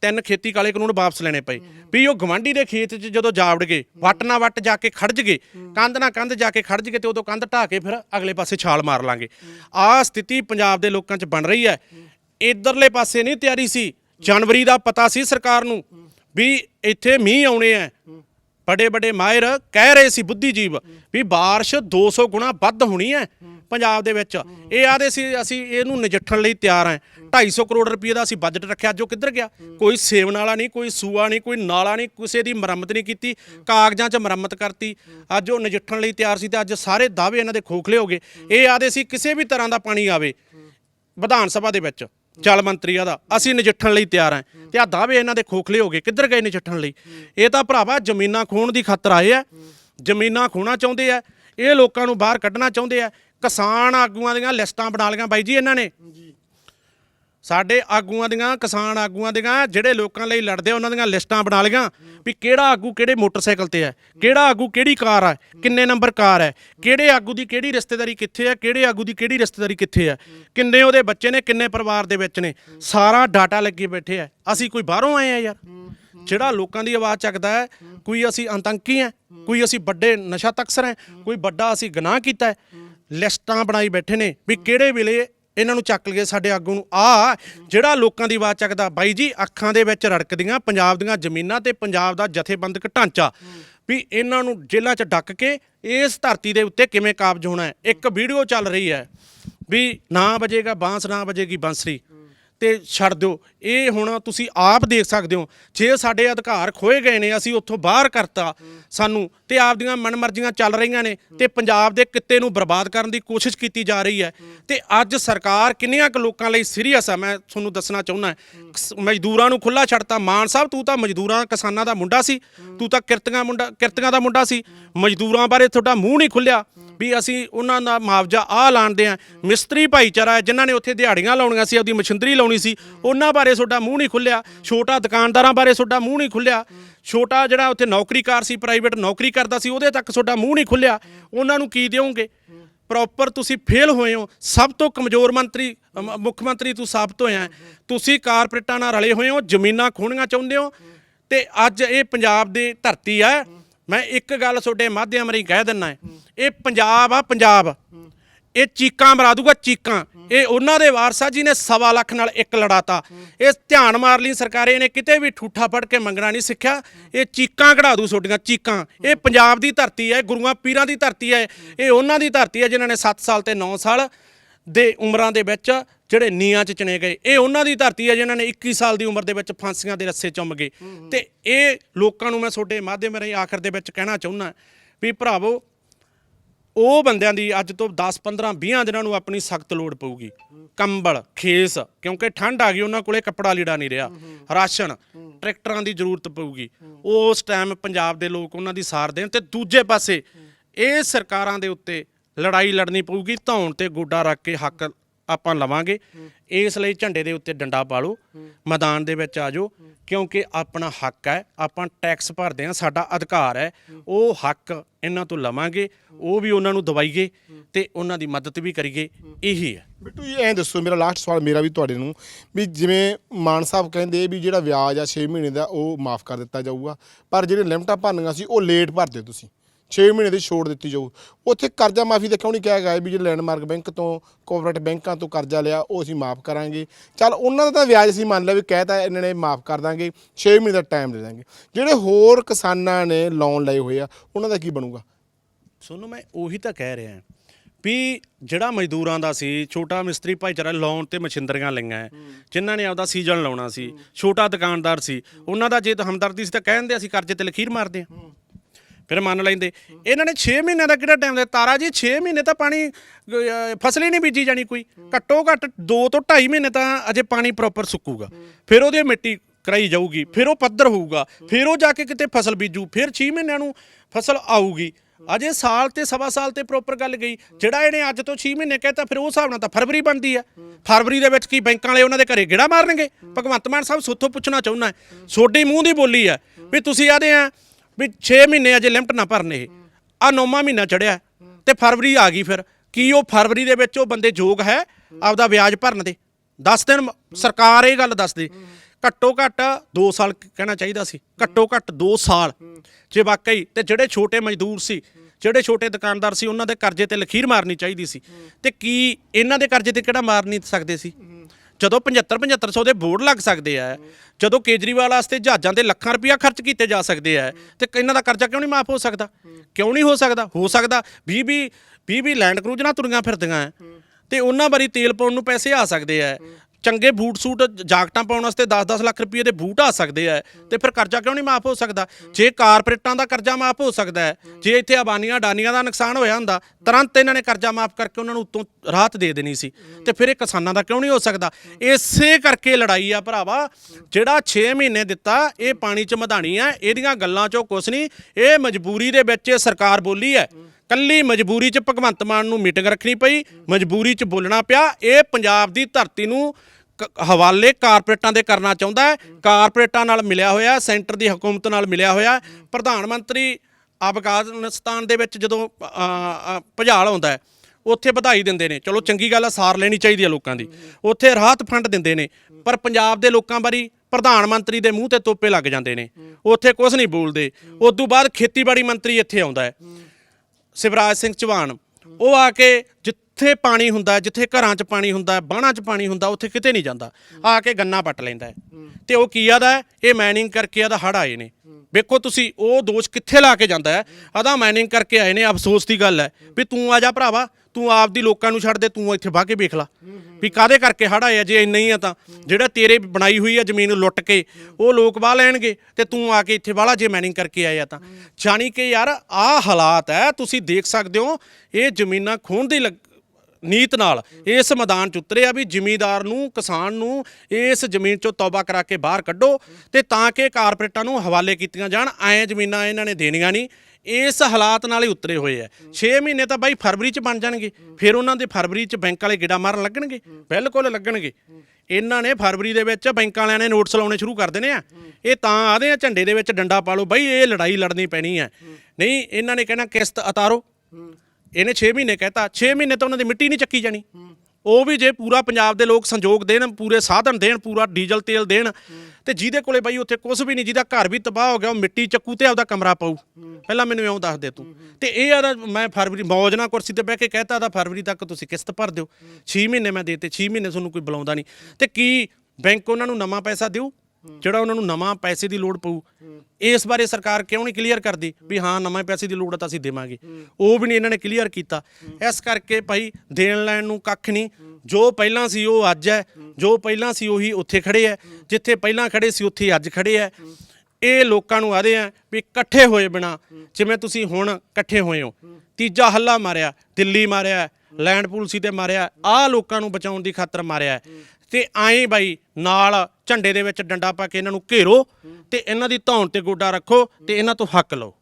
ਤਿੰਨ ਖੇਤੀ ਕਾਲੇ ਕਾਨੂੰਨ ਵਾਪਸ ਲੈਣੇ ਪਏ। ਵੀ ਉਹ ਗਵਾਂਢੀ ਦੇ ਖੇਤ 'ਚ ਜਦੋਂ ਜਾਵੜ ਗਏ, ਵੱਟ ਨਾ ਵੱਟ ਜਾ ਕੇ ਖੜਜ ਗਏ ਕੰਧ ਨਾ ਕੰਧ ਜਾ ਕੇ ਖੜਜ ਗਏ ਤੇ ਉਦੋਂ ਕੰਧ ਢਾ ਕੇ ਫਿਰ ਅਗਲੇ ਪਾਸੇ ਛਾਲ ਮਾਰ ਲਾਂਗੇ। ਆਹ ਸਥਿਤੀ ਪੰਜਾਬ ਦੇ ਲੋਕਾਂ 'ਚ ਬਣ ਰਹੀ ਹੈ। ਇਧਰਲੇ ਪਾਸੇ ਨਹੀਂ ਤਿਆਰੀ ਸੀ। ਜਨਵਰੀ ਦਾ ਪਤਾ ਸੀ ਸਰਕਾਰ ਨੂੰ ਵੀ ਇੱਥੇ ਮੀਂਹ ਆਉਣੇ ਆ ਬੜੇ ਬੜੇ ਮਾਹਿਰ ਕਹਿ ਰਹੇ ਸੀ ਬੁੱਧੀਜੀਵ ਵੀ ਬਾਰਿਸ਼ 200 ਗੁਣਾ ਵੱਧ ਹੋਣੀ ਹੈ ਪੰਜਾਬ ਦੇ ਵਿੱਚ। ਇਹ ਆਦੇ ਸੀ ਅਸੀਂ ਇਹਨੂੰ ਨਜਿੱਠਣ ਲਈ ਤਿਆਰ ਹਾਂ 250 ਕਰੋੜ ਰੁਪਏ ਦਾ ਅਸੀਂ ਬਜਟ ਰੱਖਿਆ, ਜੋ ਕਿੱਧਰ ਗਿਆ? ਕੋਈ ਸੇਵਨ ਵਾਲਾ ਨਹੀਂ, ਕੋਈ ਸੂਆ ਨਹੀਂ, ਕੋਈ ਨਾਲਾ ਨਹੀਂ, ਕਿਸੇ ਦੀ ਮੁਰੰਮਤ ਨਹੀਂ ਕੀਤੀ। ਕਾਗਜ਼ਾਂ 'ਚ ਮੁਰੰਮਤ ਕਰਤੀ। ਅੱਜ ਉਹ ਨਜਿੱਠਣ ਲਈ ਤਿਆਰ ਸੀ ਤੇ ਅੱਜ ਸਾਰੇ ਦਾਅਵੇ ਇਹਨਾਂ ਦੇ ਖੋਖਲੇ ਹੋ ਗਏ। ਇਹ ਆਦੇ ਸੀ ਕਿਸੇ ਵੀ ਤਰ੍ਹਾਂ ਦਾ ਪਾਣੀ ਆਵੇ। ਵਿਧਾਨ ਸਭਾ ਦੇ ਵਿੱਚ। ਜਲ ਮੰਤਰੀਆਂ ਦਾ ਅਸੀਂ ਨਜਿੱਠਣ ਲਈ ਤਿਆਰ ਹਾਂ। ਤੇ ਆ ਦਾਅਵੇ ਇਹਨਾਂ ਦੇ ਖੋਖਲੇ ਹੋ ਗਏ। ਕਿੱਧਰ ਗਏ ਨਜਿੱਠਣ ਲਈ? ਇਹ ਤਾਂ ਭਰਾਵਾ ਜ਼ਮੀਨਾਂ ਖੋਣ ਦੀ ਖਾਤਰ ਆਏ ਆ। ਜ਼ਮੀਨਾਂ ਖੋਣਾ ਚਾਹੁੰਦੇ ਆ। ਇਹ ਲੋਕਾਂ ਨੂੰ ਬਾਹਰ ਕੱਢਣਾ ਚਾਹੁੰਦੇ ਆ। ਕਿਸਾਨ ਆਗੂਆਂ ਦੀਆਂ ਲਿਸਟਾਂ ਬਣਾ ਲਈਆਂ ਬਾਈ ਜੀ ਇਹਨਾਂ ਨੇ। ਸਾਡੇ ਆਗੂਆਂ ਦੀਆਂ, ਕਿਸਾਨ ਆਗੂਆਂ ਦੀਆਂ, ਜਿਹੜੇ ਲੋਕਾਂ ਲਈ ਲੜਦੇ ਆ, ਉਹਨਾਂ ਦੀਆਂ ਲਿਸਟਾਂ ਬਣਾ ਲਈਆਂ ਵੀ ਕਿਹੜਾ ਆਗੂ ਕਿਹੜੇ ਮੋਟਰਸਾਈਕਲ ਤੇ ਹੈ, ਕਿਹੜਾ ਆਗੂ ਕਿਹੜੀ ਕਾਰ ਹੈ ਕਿੰਨੇ ਨੰਬਰ ਕਾਰ ਹੈ, ਕਿਹੜੇ ਆਗੂ ਦੀ ਕਿਹੜੀ ਰਿਸ਼ਤੇਦਾਰੀ ਕਿੱਥੇ ਹੈ, ਕਿਹੜੇ ਆਗੂ ਦੀ ਕਿਹੜੀ ਰਿਸ਼ਤੇਦਾਰੀ ਕਿੱਥੇ ਹੈ, ਕਿੰਨੇ ਉਹਦੇ ਬੱਚੇ ਨੇ, ਕਿੰਨੇ ਪਰਿਵਾਰ ਦੇ ਵਿੱਚ ਨੇ, ਸਾਰਾ ਡਾਟਾ ਲੱਗੇ ਬੈਠੇ ਆ, ਅਸੀਂ ਕੋਈ ਬਾਹਰੋਂ ਆਏ ਆ ਯਾਰ। ਜਿਹੜਾ ਲੋਕਾਂ ਦੀ ਆਵਾਜ਼ ਚੱਕਦਾ ਹੈ, ਕੋਈ ਅਸੀਂ ਆਤੰਕੀ ਹੈ, ਕੋਈ ਅਸੀਂ ਵੱਡੇ ਨਸ਼ਾ ਤਕਸਰ ਹੈ, ਕੋਈ ਵੱਡਾ ਅਸੀਂ ਗੁਨਾਹ ਕੀਤਾ ਹੈ, ਲਿਸਟਾਂ ਬਣਾਈ ਬੈਠੇ ਨੇ ਵੀ ਕਿਹੜੇ ਵੇਲੇ ਇਹਨਾਂ ਨੂੰ ਚੱਕ ਲਈਏ ਸਾਡੇ ਆਗੂ ਨੂੰ। ਆ, ਜਿਹੜਾ ਲੋਕਾਂ ਦੀ ਆਵਾਜ਼ ਚੱਕਦਾ, ਬਾਈ ਜੀ, ਅੱਖਾਂ ਦੇ ਵਿੱਚ ਰੜਕਦੀਆਂ, ਪੰਜਾਬ ਦੀਆਂ ਜ਼ਮੀਨਾਂ ਤੇ ਪੰਜਾਬ ਦਾ ਜਥੇਬੰਦਕ ਢਾਂਚਾ। ਵੀ ਇਹਨਾਂ ਨੂੰ ਜੇਲ੍ਹਾਂ 'ਚ ਡੱਕ ਕੇ ਇਸ ਧਰਤੀ ਦੇ ਉੱਤੇ ਕਿਵੇਂ ਕਾਬਜ ਹੋਣਾ ਹੈ? ਇੱਕ ਵੀਡੀਓ ਚੱਲ ਰਹੀ ਹੈ ਵੀ ਨਾ ਵਜੇਗਾ ਬਾਂਸ, ਨਾ ਵਜੇਗੀ ਬਾਂਸਰੀ। ਤੇ ਛੱਡ ਦਿਓ। ਇਹ ਹੁਣ ਤੁਸੀਂ ਆਪ ਦੇਖ ਸਕਦੇ ਹੋ। ਜੇ ਸਾਡੇ ਅਧਿਕਾਰ ਖੋਏ ਗਏ ਨੇ, ਅਸੀਂ ਉੱਥੋਂ ਬਾਹਰ ਕਰਤਾ ਸਾਨੂੰ ਤੇ ਆਪਦੀਆਂ ਮਨਮਰਜ਼ੀਆਂ ਚੱਲ ਰਹੀਆਂ ਨੇ ਤੇ ਪੰਜਾਬ ਦੇ ਕਿੱਤੇ ਨੂੰ ਬਰਬਾਦ ਕਰਨ ਦੀ ਕੋਸ਼ਿਸ਼ ਕੀਤੀ ਜਾ ਰਹੀ ਹੈ। ਤੇ ਅੱਜ ਸਰਕਾਰ ਕਿੰਨੀਆਂ ਕੁ ਲੋਕਾਂ ਲਈ ਸੀਰੀਅਸ ਆ, ਮੈਂ ਤੁਹਾਨੂੰ ਦੱਸਣਾ ਚਾਹੁੰਦਾ ਮਜ਼ਦੂਰਾਂ ਨੂੰ ਖੁੱਲਾ ਛੱਡਤਾ। ਮਾਨ ਸਾਹਿਬ, ਤੂੰ ਤਾਂ ਮਜ਼ਦੂਰਾਂ, ਕਿਸਾਨਾਂ ਦਾ ਮੁੰਡਾ ਸੀ। ਤੂੰ ਤਾਂ ਕਿਰਤੀਆਂ ਮੁੰਡਾ, ਕਿਰਤੀਆਂ ਦਾ ਮੁੰਡਾ ਸੀ। ਮਜ਼ਦੂਰਾਂ ਬਾਰੇ ਤੁਹਾਡਾ ਮੂੰਹ ਨਹੀਂ ਖੁੱਲਿਆ। ਵੀ ਅਸੀਂ ਉਹਨਾਂ ਦਾ ਮੁਆਵਜ਼ਾ ਆ ਲਾਣਦੇ ਆ ਮਿਸਤਰੀ ਭਾਈਚਾਰਾ ਹੈ ਜਿਨ੍ਹਾਂ ਨੇ ਉੱਥੇ ਦਿਹਾੜੀਆਂ ਲਾਉਣੀਆਂ ਸੀ ਆਪਦੀ ਮਸ਼ੀਨਰੀ ਲਾਉਣੀ ਸੀ ਉਹਨਾਂ ਬਾਰੇ ਤੁਹਾਡਾ ਮੂੰਹ ਨਹੀਂ ਖੁੱਲਿਆ। ਛੋਟਾ ਦੁਕਾਨਦਾਰਾਂ ਬਾਰੇ ਤੁਹਾਡਾ ਮੂੰਹ ਨਹੀਂ ਖੁੱਲਿਆ। ਛੋਟਾ ਜਿਹੜਾ ਉੱਥੇ ਨੌਕਰੀਕਾਰ ਸੀ ਪ੍ਰਾਈਵੇਟ ਨੌਕਰੀ ਕਰਦਾ ਸੀ ਉਹਦੇ ਤੱਕ ਤੁਹਾਡਾ ਮੂੰਹ ਨਹੀਂ ਖੁੱਲਿਆ। ਉਹਨਾਂ ਨੂੰ ਕੀ ਦਿਓਗੇ? ਪ੍ਰੋਪਰ ਤੁਸੀਂ ਫੇਲ ਹੋਏ ਹੋ। ਸਭ ਤੋਂ ਕਮਜ਼ੋਰ ਮੰਤਰੀ ਅਮ, ਮੁੱਖ ਮੰਤਰੀ ਤੂੰ ਸਾਬਤ ਹੋਇਆ ਹੈ। ਤੁਸੀਂ ਕਾਰਪੋਰੇਟਾਂ ਨਾਲ ਰਲੇ ਹੋਏ ਹੋ ਜ਼ਮੀਨਾਂ ਖੋਹਣੀਆਂ ਚਾਹੁੰਦੇ ਹੋ। ਤੇ ਅੱਜ ਇਹ ਪੰਜਾਬ ਦੀ ਧਰਤੀ ਹੈ ਮੈਂ ਇੱਕ ਗੱਲ ਤੁਹਾਡੇ ਮਾਧਿਅਮ ਰਾਹੀਂ ਕਹਿ ਦਿੰਨਾ ਇਹ ਪੰਜਾਬ ਆ, ਪੰਜਾਬ। ਇਹ ਚੀਕਾਂ ਮਰਾ ਦੂਗਾ ਚੀਕਾਂ। ਇਹ ਉਹਨਾਂ ਦੇ ਵਾਰਸਾ ਜੀ ਨੇ ਸਵਾ ਲੱਖ ਨਾਲ ਇੱਕ ਲੜਾਤਾ। ਇਹ ਧਿਆਨ ਮਾਰ ਲਈ ਸਰਕਾਰੇ ਨੇ ਕਿਤੇ ਵੀ ਠੂਠਾ ਫੜ ਕੇ ਮੰਗਣਾ ਨਹੀਂ ਸਿੱਖਿਆ। ਇਹ ਚੀਕਾਂ ਕਢਾ ਦੂ ਤੁਹਾਡੀਆਂ ਚੀਕਾਂ। ਇਹ ਪੰਜਾਬ ਦੀ ਧਰਤੀ ਹੈ, ਗੁਰੂਆਂ ਪੀਰਾਂ ਦੀ ਧਰਤੀ ਹੈ, ਇਹ ਉਹਨਾਂ ਦੀ ਧਰਤੀ ਹੈ ਜਿਨ੍ਹਾਂ ਨੇ 7 ਸਾਲ ਤੇ 9 ਸਾਲ ਦੇ ਉਮਰਾਂ ਦੇ ਵਿੱਚ ਜਿਹੜੇ ਨੀਆਂ 'ਚ ਚਣੇ ਗਏ। ਇਹ ਉਹਨਾਂ ਦੀ ਧਰਤੀ ਹੈ ਜਿਨ੍ਹਾਂ ਨੇ 21 ਸਾਲ ਦੀ ਉਮਰ ਦੇ ਵਿੱਚ ਫਾਂਸੀਆਂ ਦੇ ਰੱਸੇ ਚੁੰਮ ਗਏ। ਤੇ ਇਹ ਲੋਕਾਂ ਨੂੰ ਮੈਂ ਤੁਹਾਡੇ ਮਾਧਿਅਮ ਰਾਹੀਂ ਆਖਰ ਦੇ ਵਿੱਚ ਕਹਿਣਾ ਚਾਹੁੰਦਾ ਵੀ ਭਰਾਵੋ ਉਹ ਬੰਦਿਆਂ ਦੀ ਅੱਜ ਤੋਂ 10 15 20 ਦਿਨਾਂ ਨੂੰ ਆਪਣੀ ਸਖਤ ਲੋੜ ਪਊਗੀ। ਕੰਬਲ ਖੇਸ ਕਿਉਂਕਿ ਠੰਡ ਆ ਗਈ ਉਹਨਾਂ ਕੋਲੇ ਕੱਪੜਾ ਲੀੜਾ ਨਹੀਂ ਰਿਹਾ। ਰਾਸ਼ਨ ਟਰੈਕਟਰਾਂ ਦੀ ਜ਼ਰੂਰਤ ਪਊਗੀ। ਉਸ ਟਾਈਮ ਪੰਜਾਬ ਦੇ ਲੋਕ ਉਹਨਾਂ ਦੀ ਸਾਰ ਦੇਣ ਤੇ ਦੂਜੇ ਪਾਸੇ ਇਹ ਸਰਕਾਰਾਂ ਦੇ ਉੱਤੇ ਲੜਾਈ ਲੜਨੀ ਪਊਗੀ ਧੌਣ ਤੇ ਗੋਡਾ ਰੱਖ ਕੇ ਹੱਕ ਆਪਾਂ ਲਵਾਂਗੇ। ਇਸ ਲਈ ਝੰਡੇ ਦੇ ਉੱਤੇ ਡੰਡਾ ਪਾ ਲਓ ਮੈਦਾਨ ਦੇ ਵਿੱਚ ਆ ਜਾਓ। ਕਿਉਂਕਿ ਆਪਣਾ ਹੱਕ ਹੈ। ਆਪਾਂ ਟੈਕਸ ਭਰਦੇ ਹਾਂ। ਸਾਡਾ ਅਧਿਕਾਰ ਹੈ। ਉਹ ਹੱਕ ਇਹਨਾਂ ਤੋਂ ਲਵਾਂਗੇ। ਉਹ ਵੀ ਉਹਨਾਂ ਨੂੰ ਦਵਾਈਏ ਤੇ ਉਹਨਾਂ ਦੀ ਮਦਦ ਵੀ ਕਰੀਏ। ਇਹੀ ਹੈ। ਬਿੱਟੂ ਜੀ, ਐਂ ਦੱਸੋ, ਮੇਰਾ ਲਾਸਟ ਸਵਾਲ ਮੇਰਾ ਵੀ ਤੁਹਾਡੇ ਨੂੰ ਵੀ ਜਿਵੇਂ ਮਾਨ ਸਾਹਿਬ ਕਹਿੰਦੇ ਵੀ ਜਿਹੜਾ ਵਿਆਜ ਆ 6 ਮਹੀਨੇ ਦਾ ਉਹ ਮਾਫ ਕਰ ਦਿੱਤਾ ਜਾਊਗਾ। ਪਰ ਜਿਹੜੇ ਲਿਮਟਾਂ ਭਰਨੀਆਂ ਸੀ, ਉਹ ਲੇਟ ਭਰਦੇ ਤੁਸੀਂ। 6 ਮਹੀਨੇ ਦੀ ਛੋੜ ਦਿੱਤੀ ਜਾਊ। ਉੱਥੇ ਕਰਜ਼ਾ ਮਾਫੀ ਦਾ ਕਿਉਂ ਨਹੀਂ ਕਿਹਾ ਗਿਆ? ਵੀ ਜੇ ਲੈਂਡਮਾਰਕ ਬੈਂਕ ਤੋਂ ਕੋਆਪਰੇਟ ਬੈਂਕਾਂ ਤੋਂ ਕਰਜ਼ਾ ਲਿਆ ਉਹ ਅਸੀਂ ਮਾਫ ਕਰਾਂਗੇ। ਚੱਲ ਉਹਨਾਂ ਦਾ ਤਾਂ ਵਿਆਜ ਅਸੀਂ ਮੰਨ ਲਿਆ ਵੀ ਕਹਿਤਾ ਇਹਨਾਂ ਨੇ ਮਾਫ ਕਰ ਦਾਂਗੇ 6 ਮਹੀਨੇ ਦਾ ਟਾਈਮ ਦੇ ਦਾਂਗੇ। ਜਿਹੜੇ ਹੋਰ ਕਿਸਾਨਾਂ ਨੇ ਲੋਨ ਲਏ ਹੋਏ ਆ ਉਹਨਾਂ ਦਾ ਕੀ ਬਣੂਗਾ? ਸੋਨੂੰ ਮੈਂ ਉਹੀ ਤਾਂ ਕਹਿ ਰਿਹਾ ਵੀ ਜਿਹੜਾ ਮਜ਼ਦੂਰਾਂ ਦਾ ਸੀ ਛੋਟਾ ਮਿਸਤਰੀ ਭਾਈਚਾਰਾ ਲੋਨ ਤੇ ਮਸ਼ਿੰਦਰੀਆਂ ਲਈਆਂ। ਹੈ, ਜਿਨ੍ਹਾਂ ਨੇ ਆਪਦਾ ਸੀਜ਼ਨ ਲਾਉਣਾ ਸੀ ਛੋਟਾ ਦੁਕਾਨਦਾਰ ਸੀ ਉਹਨਾਂ ਦਾ ਜੇ ਤਾਂ ਹਮਦਰਦੀ ਸੀ ਤਾਂ ਕਹਿੰਦੇ ਅਸੀਂ ਕਰਜ਼ੇ ਤੇ ਲਖੀਰ ਮਾਰਦੇ ਆ ਫਿਰ ਮੰਨ ਲੈਂਦੇ। ਇਹਨਾਂ ਨੇ 6 ਮਹੀਨਿਆਂ ਦਾ ਕਿਹੜਾ ਟਾਈਮ ਦਿੱਤਾ? ਤਾਰਾ ਜੀ 6 ਮਹੀਨੇ ਤਾਂ ਪਾਣੀ ਅਹ, ਫਸਲ ਹੀ ਨਹੀਂ ਬੀਜੀ ਜਾਣੀ ਕੋਈ। ਘੱਟੋ ਘੱਟ 2 ਤੋਂ 2.5 ਮਹੀਨੇ ਤਾਂ ਅਜੇ ਪਾਣੀ ਪ੍ਰੋਪਰ ਸੁੱਕੂਗਾ। ਫਿਰ ਉਹਦੀ ਮਿੱਟੀ ਕਰਾਈ ਜਾਊਗੀ ਫਿਰ ਉਹ ਪੱਧਰ ਹੋਊਗਾ ਫਿਰ ਉਹ ਜਾ ਕੇ ਕਿਤੇ ਫਸਲ ਬੀਜੂ ਫਿਰ 6 ਮਹੀਨਿਆਂ ਨੂੰ ਫਸਲ ਆਊਗੀ। ਅਜੇ ਸਾਲ ਤੇ ਸਵਾ ਸਾਲ ਤੇ ਪ੍ਰੋਪਰ ਗੱਲ ਗਈ। ਜਿਹੜਾ ਇਹਨੇ ਅੱਜ ਤੋਂ 6 ਮਹੀਨੇ ਕਹਿਤਾ ਫਿਰ ਉਹ ਹਿਸਾਬ ਨਾਲ ਤਾਂ ਫਰਵਰੀ ਬਣਦੀ ਆ। ਫਰਵਰੀ ਦੇ ਵਿੱਚ ਕੀ ਬੈਂਕਾਂ ਵਾਲੇ ਉਹਨਾਂ ਦੇ ਘਰੇ ਗੇੜਾ ਮਾਰਨਗੇ? ਭਗਵੰਤ ਮਾਨ ਸਾਹਿਬ ਸੁੱਥੋਂ ਪੁੱਛਣਾ ਚਾਹੁੰਦਾ ਸੋਡੇ ਮੂੰਹ ਦੀ ਬੋਲੀ ਆ ਵੀ ਤੁਸੀਂ ਆਦੇ ਆ ਵੀ 6 ਮਹੀਨੇ ਅਜੇ ਲਿਮਟ ਨਾ ਭਰਨੇ ਇਹ। ਆ ਨੌਵਾਂ ਮਹੀਨਾ ਚੜਿਆ ਤੇ ਫਰਵਰੀ ਆ ਗਈ ਫਿਰ। ਕੀ ਉਹ ਫਰਵਰੀ ਦੇ ਵਿੱਚ ਉਹ ਬੰਦੇ ਯੋਗ ਹੈ ਆਪਦਾ ਵਿਆਜ ਭਰਨ ਦੇ? 10 ਦਿਨ ਸਰਕਾਰ ਇਹ ਗੱਲ ਦੱਸਦੀ। ਘੱਟੋ ਘੱਟ 2 ਸਾਲ ਕਹਿਣਾ ਚਾਹੀਦਾ ਸੀ। ਘੱਟੋ ਘੱਟ 2 ਸਾਲ। ਜੇ ਵਾਕਈ ਤੇ ਜਿਹੜੇ ਛੋਟੇ ਮਜ਼ਦੂਰ ਸੀ, ਜਿਹੜੇ ਛੋਟੇ ਦੁਕਾਨਦਾਰ ਸੀ, ਉਹਨਾਂ ਦੇ ਕਰਜ਼ੇ ਤੇ ਲਖੀਰ ਮਾਰਨੀ ਚਾਹੀਦੀ ਸੀ। ਤੇ ਕੀ ਇਹਨਾਂ ਦੇ ਕਰਜ਼ੇ ਤੇ ਕਿਹੜਾ ਮਾਰ ਨਹੀਂ ਸਕਦੇ ਸੀ? ਜਦੋਂ 75 7500 ਦੇ ਬੋਰਡ ਲੱਗ ਸਕਦੇ ਆ, ਜਦੋਂ ਕੇਜਰੀਵਾਲ ਵਾਸਤੇ ਜਹਾਜ਼ਾਂ ਤੇ ਲੱਖਾਂ ਰੁਪਇਆ ਖਰਚ ਕੀਤੇ ਜਾ ਸਕਦੇ ਆ, ਤੇ ਇਹਨਾਂ ਦਾ ਕਰਜ਼ਾ ਕਿਉਂ ਨਹੀਂ ਮਾਫ ਹੋ ਸਕਦਾ? ਕਿਉਂ ਨਹੀਂ ਹੋ ਸਕਦਾ? ਹੋ ਸਕਦਾ 20 20 20 20 ਲੈਂਡ ਕਰੂਜ਼ਰਾਂ ਤੁਰੀਆਂ ਫਿਰਦੀਆਂ ਹੈ ਤੇ ਉਹਨਾਂ ਬਾਰੇ ਤੇਲ ਪਾਉਣ ਨੂੰ ਪੈਸੇ ਆ ਸਕਦੇ ਆ ਚੰਗੇ ਬੂਟ ਸੂਟ ਜਾਕਟਾਂ ਪਾਉਣ ਵਾਸਤੇ 10-10 ਲੱਖ ਰੁਪਏ ਦੇ ਬੂਟ ਆ ਸਕਦੇ ਆ। ਤੇ ਫਿਰ ਕਰਜ਼ਾ ਕਿਉਂ ਨਹੀਂ ਮਾਫ ਹੋ ਸਕਦਾ? ਜੇ ਕਾਰਪੋਰੇਟਾਂ ਦਾ ਕਰਜ਼ਾ ਮਾਫ ਹੋ ਸਕਦਾ ਹੈ, ਜੇ ਇੱਥੇ ਅਬਾਨੀਆਂ ਡਾਨੀਆਂ ਦਾ ਨੁਕਸਾਨ ਹੋਇਆ ਹੁੰਦਾ, ਤੁਰੰਤ ਇਹਨਾਂ ਨੇ ਕਰਜ਼ਾ ਮਾਫ ਕਰਕੇ ਉਹਨਾਂ ਨੂੰ ਉੱਤੋਂ ਰਾਹਤ ਦੇ ਦੇਣੀ ਸੀ। ਤੇ ਫਿਰ ਇਹ ਕਿਸਾਨਾਂ ਦਾ ਕਿਉਂ ਨਹੀਂ ਹੋ ਸਕਦਾ? ਇਸੇ ਕਰਕੇ ਲੜਾਈ ਆ ਭਰਾਵਾ, ਜਿਹੜਾ 6 ਮਹੀਨੇ ਦਿੱਤਾ, ਇਹ ਪਾਣੀ ਚ ਮਧਾਣੀ ਆ, ਇਹਦੀਆਂ ਗੱਲਾਂ ਚੋਂ ਕੁਛ ਨਹੀਂ, ਇਹ ਮਜਬੂਰੀ ਦੇ ਵਿੱਚ ਇਹ ਸਰਕਾਰ ਬੋਲੀ ਹੈ। ਕੱਲੀ ਮਜਬੂਰੀ 'ਚ ਭਗਵੰਤ ਮਾਨ ਨੂੰ ਮੀਟਿੰਗ ਰੱਖਣੀ ਪਈ, ਮਜਬੂਰੀ 'ਚ ਬੋਲਣਾ ਪਿਆ। ਇਹ ਪੰਜਾਬ ਦੀ ਧਰਤੀ ਨੂੰ ਕ- ਹਵਾਲੇ ਕਾਰਪੋਰੇਟਾਂ ਦੇ ਕਰਨਾ ਚਾਹੁੰਦਾ ਹੈ। ਕਾਰਪੋਰੇਟਾਂ ਨਾਲ ਮਿਲਿਆ ਹੋਇਆ, ਸੈਂਟਰ ਦੀ ਹਕੂਮਤ ਨਾਲ ਮਿਲਿਆ ਹੋਇਆ। ਪ੍ਰਧਾਨ ਮੰਤਰੀ ਅਫਗਾਨਿਸਤਾਨ ਦੇ ਵਿੱਚ ਜਦੋਂ ਭਜਾਲ ਆਉਂਦਾ ਹੈ, ਉੱਥੇ ਵਧਾਈ ਦਿੰਦੇ ਨੇ। ਚਲੋ ਚੰਗੀ ਗੱਲ ਆ, ਸਾਰ ਲੈਣੀ ਚਾਹੀਦੀ ਆ ਲੋਕਾਂ ਦੀ। ਉੱਥੇ ਰਾਹਤ ਫੰਡ ਦਿੰਦੇ ਨੇ। ਪਰ ਪੰਜਾਬ ਦੇ ਲੋਕਾਂ ਬਾਰੇ ਪ੍ਰਧਾਨ ਮੰਤਰੀ ਦੇ ਮੂੰਹ ਤੇ ਤੋਪੇ ਲੱਗ ਜਾਂਦੇ ਨੇ। ਉੱਥੇ ਕੁਝ ਨਹੀਂ ਬੋਲਦੇ। ਉਸ ਤੋਂ ਬਾਅਦ ਖੇਤੀਬਾੜੀ ਮੰਤਰੀ ਇੱਥੇ ਆਉਂਦਾ ਹੈ। ਸਿਵਰਾਜ ਸਿੰਘ ਚੌਹਾਨ ਉਹ ਆ ਕੇ ਜਿੱਥੇ ਪਾਣੀ ਹੁੰਦਾ ਜਿੱਥੇ ਘਰਾਂ 'ਚ ਪਾਣੀ ਹੁੰਦਾ ਬਾਣਾਂ 'ਚ ਪਾਣੀ ਹੁੰਦਾ ਉੱਥੇ ਕਿਤੇ ਨਹੀਂ ਜਾਂਦਾ। ਆ ਕੇ ਗੰਨਾ ਪੱਟ ਲੈਂਦਾ। ਤੇ ਉਹ ਕੀ ਆਦਾ? ਇਹ ਮਾਈਨਿੰਗ ਕਰਕੇ ਆਦਾ ਹੜ ਆਏ ਨੇ। ਵੇਖੋ ਤੁਸੀਂ ਉਹ ਦੋਸ਼ ਕਿੱਥੇ ਲਾ ਕੇ ਜਾਂਦਾ ਹੈ? ਆਦਾ ਮਾਈਨਿੰਗ ਕਰਕੇ ਆਏ ਨੇ ਅਫਸੋਸ ਦੀ ਗੱਲ ਹੈ। ਵੀ ਤੂੰ ਆ ਜਾ ਭਰਾਵਾ ਤੂੰ ਆਪਦੀ ਲੋਕਾਂ ਨੂੰ ਛੱਡ ਦੇ, ਤੂੰ ਇੱਥੇ ਵਾਹ ਕੇ ਵੇਖ ਲਾ। ਵੀ ਕਾਦੇ ਕਰਕੇ ਹੜ ਆਏ ਆ, ਜੇ ਨਹੀਂ ਆ ਤਾਂ। ਜਿਹੜਾ ਤੇਰੇ ਬਣਾਈ ਹੋਈ ਆ ਜ਼ਮੀਨ ਲੁੱਟ ਕੇ, ਉਹ ਲੋਕ ਵਾਹ ਲੈਣਗੇ ਤੇ ਤੂੰ ਆ ਕੇ ਇੱਥੇ ਵਾਲਾ ਜੇ ਮੈਨਿੰਗ ਕਰਕੇ ਆਏ ਆ ਤਾਂ। ਜਾਣੀ ਕਿ ਯਾਰ ਆਹ ਹਾਲਾਤ ਹੈ ਤੁਸੀਂ ਦੇਖ ਸਕਦੇ ਹੋ, ਇਹ ਜ਼ਮੀਨਾਂ ਖੋਣ ਦੀ ਲੱਗ- ਨੀਤ ਨਾਲ ਇਸ ਮੈਦਾਨ ਚ ਉਤਰਿਆ ਵੀ ਜ਼ਿਮੀਦਾਰ ਨੂੰ, ਕਿਸਾਨ ਨੂੰ ਇਸ ਜ਼ਮੀਨ ਚੋਂ ਤੌਬਾ ਕਰਾ ਕੇ ਬਾਹਰ ਕੱਢੋ ਤੇ ਤਾਂ ਕਿ ਕਾਰਪੋਰੇਟਾਂ ਨੂੰ ਹਵਾਲੇ ਕੀਤੀਆਂ ਜਾਣ। ਐ ਜ਼ਮੀਨਾਂ ਇਹਨਾਂ ਨੇ ਦੇਣੀਆਂ ਨਹੀਂ। ਇਸ ਹਾਲਾਤ ਨਾਲ ਹੀ ਉਤਰੇ ਹੋਏ ਆ। 6 ਮਹੀਨੇ ਤਾਂ ਬਾਈ ਫਰਵਰੀ ਚ ਬਣ ਜਾਣਗੇ, ਫਿਰ ਉਹਨਾਂ ਦੇ ਫਰਵਰੀ ਚ ਬੈਂਕ ਵਾਲੇ ਗੇੜਾ ਮਾਰਨ ਲੱਗਣਗੇ, ਬਿਲਕੁਲ ਲੱਗਣਗੇ। ਇਹਨਾਂ ਨੇ ਫਰਵਰੀ ਦੇ ਵਿੱਚ ਬੈਂਕਾਂ ਵਾਲਿਆਂ ਨੇ ਨੋਟਸ ਲਾਉਣੇ ਸ਼ੁਰੂ ਕਰ ਦੇਣੇ ਆ। ਇਹ ਤਾਂ ਆਦੇ ਆ, ਝੰਡੇ ਦੇ ਵਿੱਚ ਡੰਡਾ ਪਾ ਲਓ, ਬਾਈ ਇਹ ਲੜਾਈ ਲੜਨੀ ਪੈਣੀ ਹੈ ਨਹੀਂ, ਇਹਨਾਂ ਨੇ ਕਹਿਣਾ ਕਿਸ਼ਤ ਉਤਾਰੋ। ਇਹਨੇ 6 ਮਹੀਨੇ ਕਹਿਤਾ 6 ਮਹੀਨੇ ਤਾਂ ਉਹਨਾਂ ਦੀ ਮਿੱਟੀ ਨਹੀਂ ਚੱਕੀ ਜਾਣੀ। ਉਹ ਵੀ ਜੇ ਪੂਰਾ ਪੰਜਾਬ ਦੇ ਲੋਕ ਸੰਯੋਗ ਦੇਣ, ਪੂਰੇ ਸਾਧਨ ਦੇਣ, ਪੂਰਾ ਡੀਜ਼ਲ ਤੇਲ ਦੇਣ, ਤੇ ਜਿਹਦੇ ਕੋਲੇ ਬਾਈ ਉੱਥੇ ਕੁਝ ਵੀ ਨਹੀਂ, ਜਿਹਦਾ ਘਰ ਵੀ ਤਬਾਹ ਹੋ ਗਿਆ, ਉਹ ਮਿੱਟੀ ਚੱਕੂ ਤੇ ਆਪਦਾ ਕਮਰਾ ਪਾਊ। ਪਹਿਲਾਂ ਮੈਨੂੰ ਇਉਂ ਦੱਸ ਦੇ ਤੂੰ। ਤੇ ਇਹ ਆਦਾ ਮੈਂ ਫਰਵਰੀ, ਮੌਜ ਨਾਲ ਕੁਰਸੀ ਤੇ ਬਹਿ ਕੇ ਕਹਿਤਾ ਦਾ ਫਰਵਰੀ ਤੱਕ ਤੁਸੀਂ ਕਿਸ਼ਤ ਭਰ ਦਿਓ। 6 ਮਹੀਨੇ ਮੈਂ ਦੇਤੇ 6 ਮਹੀਨੇ ਤੁਹਾਨੂੰ ਕੋਈ ਬੁਲਾਉਂਦਾ ਨਹੀਂ। ਤੇ ਕੀ ਬੈਂਕ ਉਹਨਾਂ ਨੂੰ ਨਵਾਂ ਪੈਸਾ ਦਿਓ? ਜਿਹੜਾ ਉਹਨਾਂ ਨੂੰ ਨਵਾਂ ਪੈਸੇ ਦੀ ਲੋੜ ਪਊ, ਇਸ ਬਾਰੇ ਸਰਕਾਰ ਕਿਉਂ ਨਹੀਂ ਕਲੀਅਰ ਕਰਦੀ ਵੀ ਹਾਂ, ਨਵੇਂ ਪੈਸੇ ਦੀ ਲੋੜ ਆ ਤਾਂ ਅਸੀਂ ਦੇਵਾਂਗੇ। ਉਹ ਵੀ ਨਹੀਂ ਇਹਨਾਂ ਨੇ ਕਲੀਅਰ ਕੀਤਾ। ਇਸ ਕਰਕੇ ਭਾਈ ਦੇਣ ਲੈਣ ਨੂੰ ਕੱਖ ਨਹੀਂ। ਜੋ ਪਹਿਲਾਂ ਸੀ ਉਹ ਅੱਜ ਹੈ। ਜੋ ਪਹਿਲਾਂ ਸੀ ਉਹੀ ਉੱਥੇ ਖੜੇ ਹੈ। ਜਿੱਥੇ ਪਹਿਲਾਂ ਖੜੇ ਸੀ ਉੱਥੇ ਅੱਜ ਖੜੇ ਹੈ। ਇਹ ਲੋਕਾਂ ਨੂੰ ਆਦੇ ਆ ਵੀ ਇਕੱਠੇ ਹੋਏ ਬਿਨਾ ਜਿਵੇਂ ਤੁਸੀਂ ਹੁਣ ਇਕੱਠੇ ਹੋਏ ਹੋ। ਤੀਜਾ ਹੱਲਾ ਮਾਰਿਆ, ਦਿੱਲੀ ਮਾਰਿਆ, ਲੈਂਡ ਪੁਲਿਸੀ ਤੇ ਮਾਰਿਆ, ਆਹ ਲੋਕਾਂ ਨੂੰ ਬਚਾਉਣ ਦੀ ਖਾਤਰ ਮਾਰਿਆ ਹੈ। ਤੇ ਐਂ ਬਾਈ ਨਾਲ ਝੰਡੇ ਦੇ ਵਿੱਚ ਡੰਡਾ ਪਾ ਕੇ ਇਹਨਾਂ ਨੂੰ ਘੇਰੋ ਤੇ ਇਹਨਾਂ ਦੀ ਧੌਣ ਤੇ ਗੋਡਾ ਰੱਖੋ ਤੇ ਇਹਨਾਂ ਤੋਂ ਹੱਕ ਲਓ।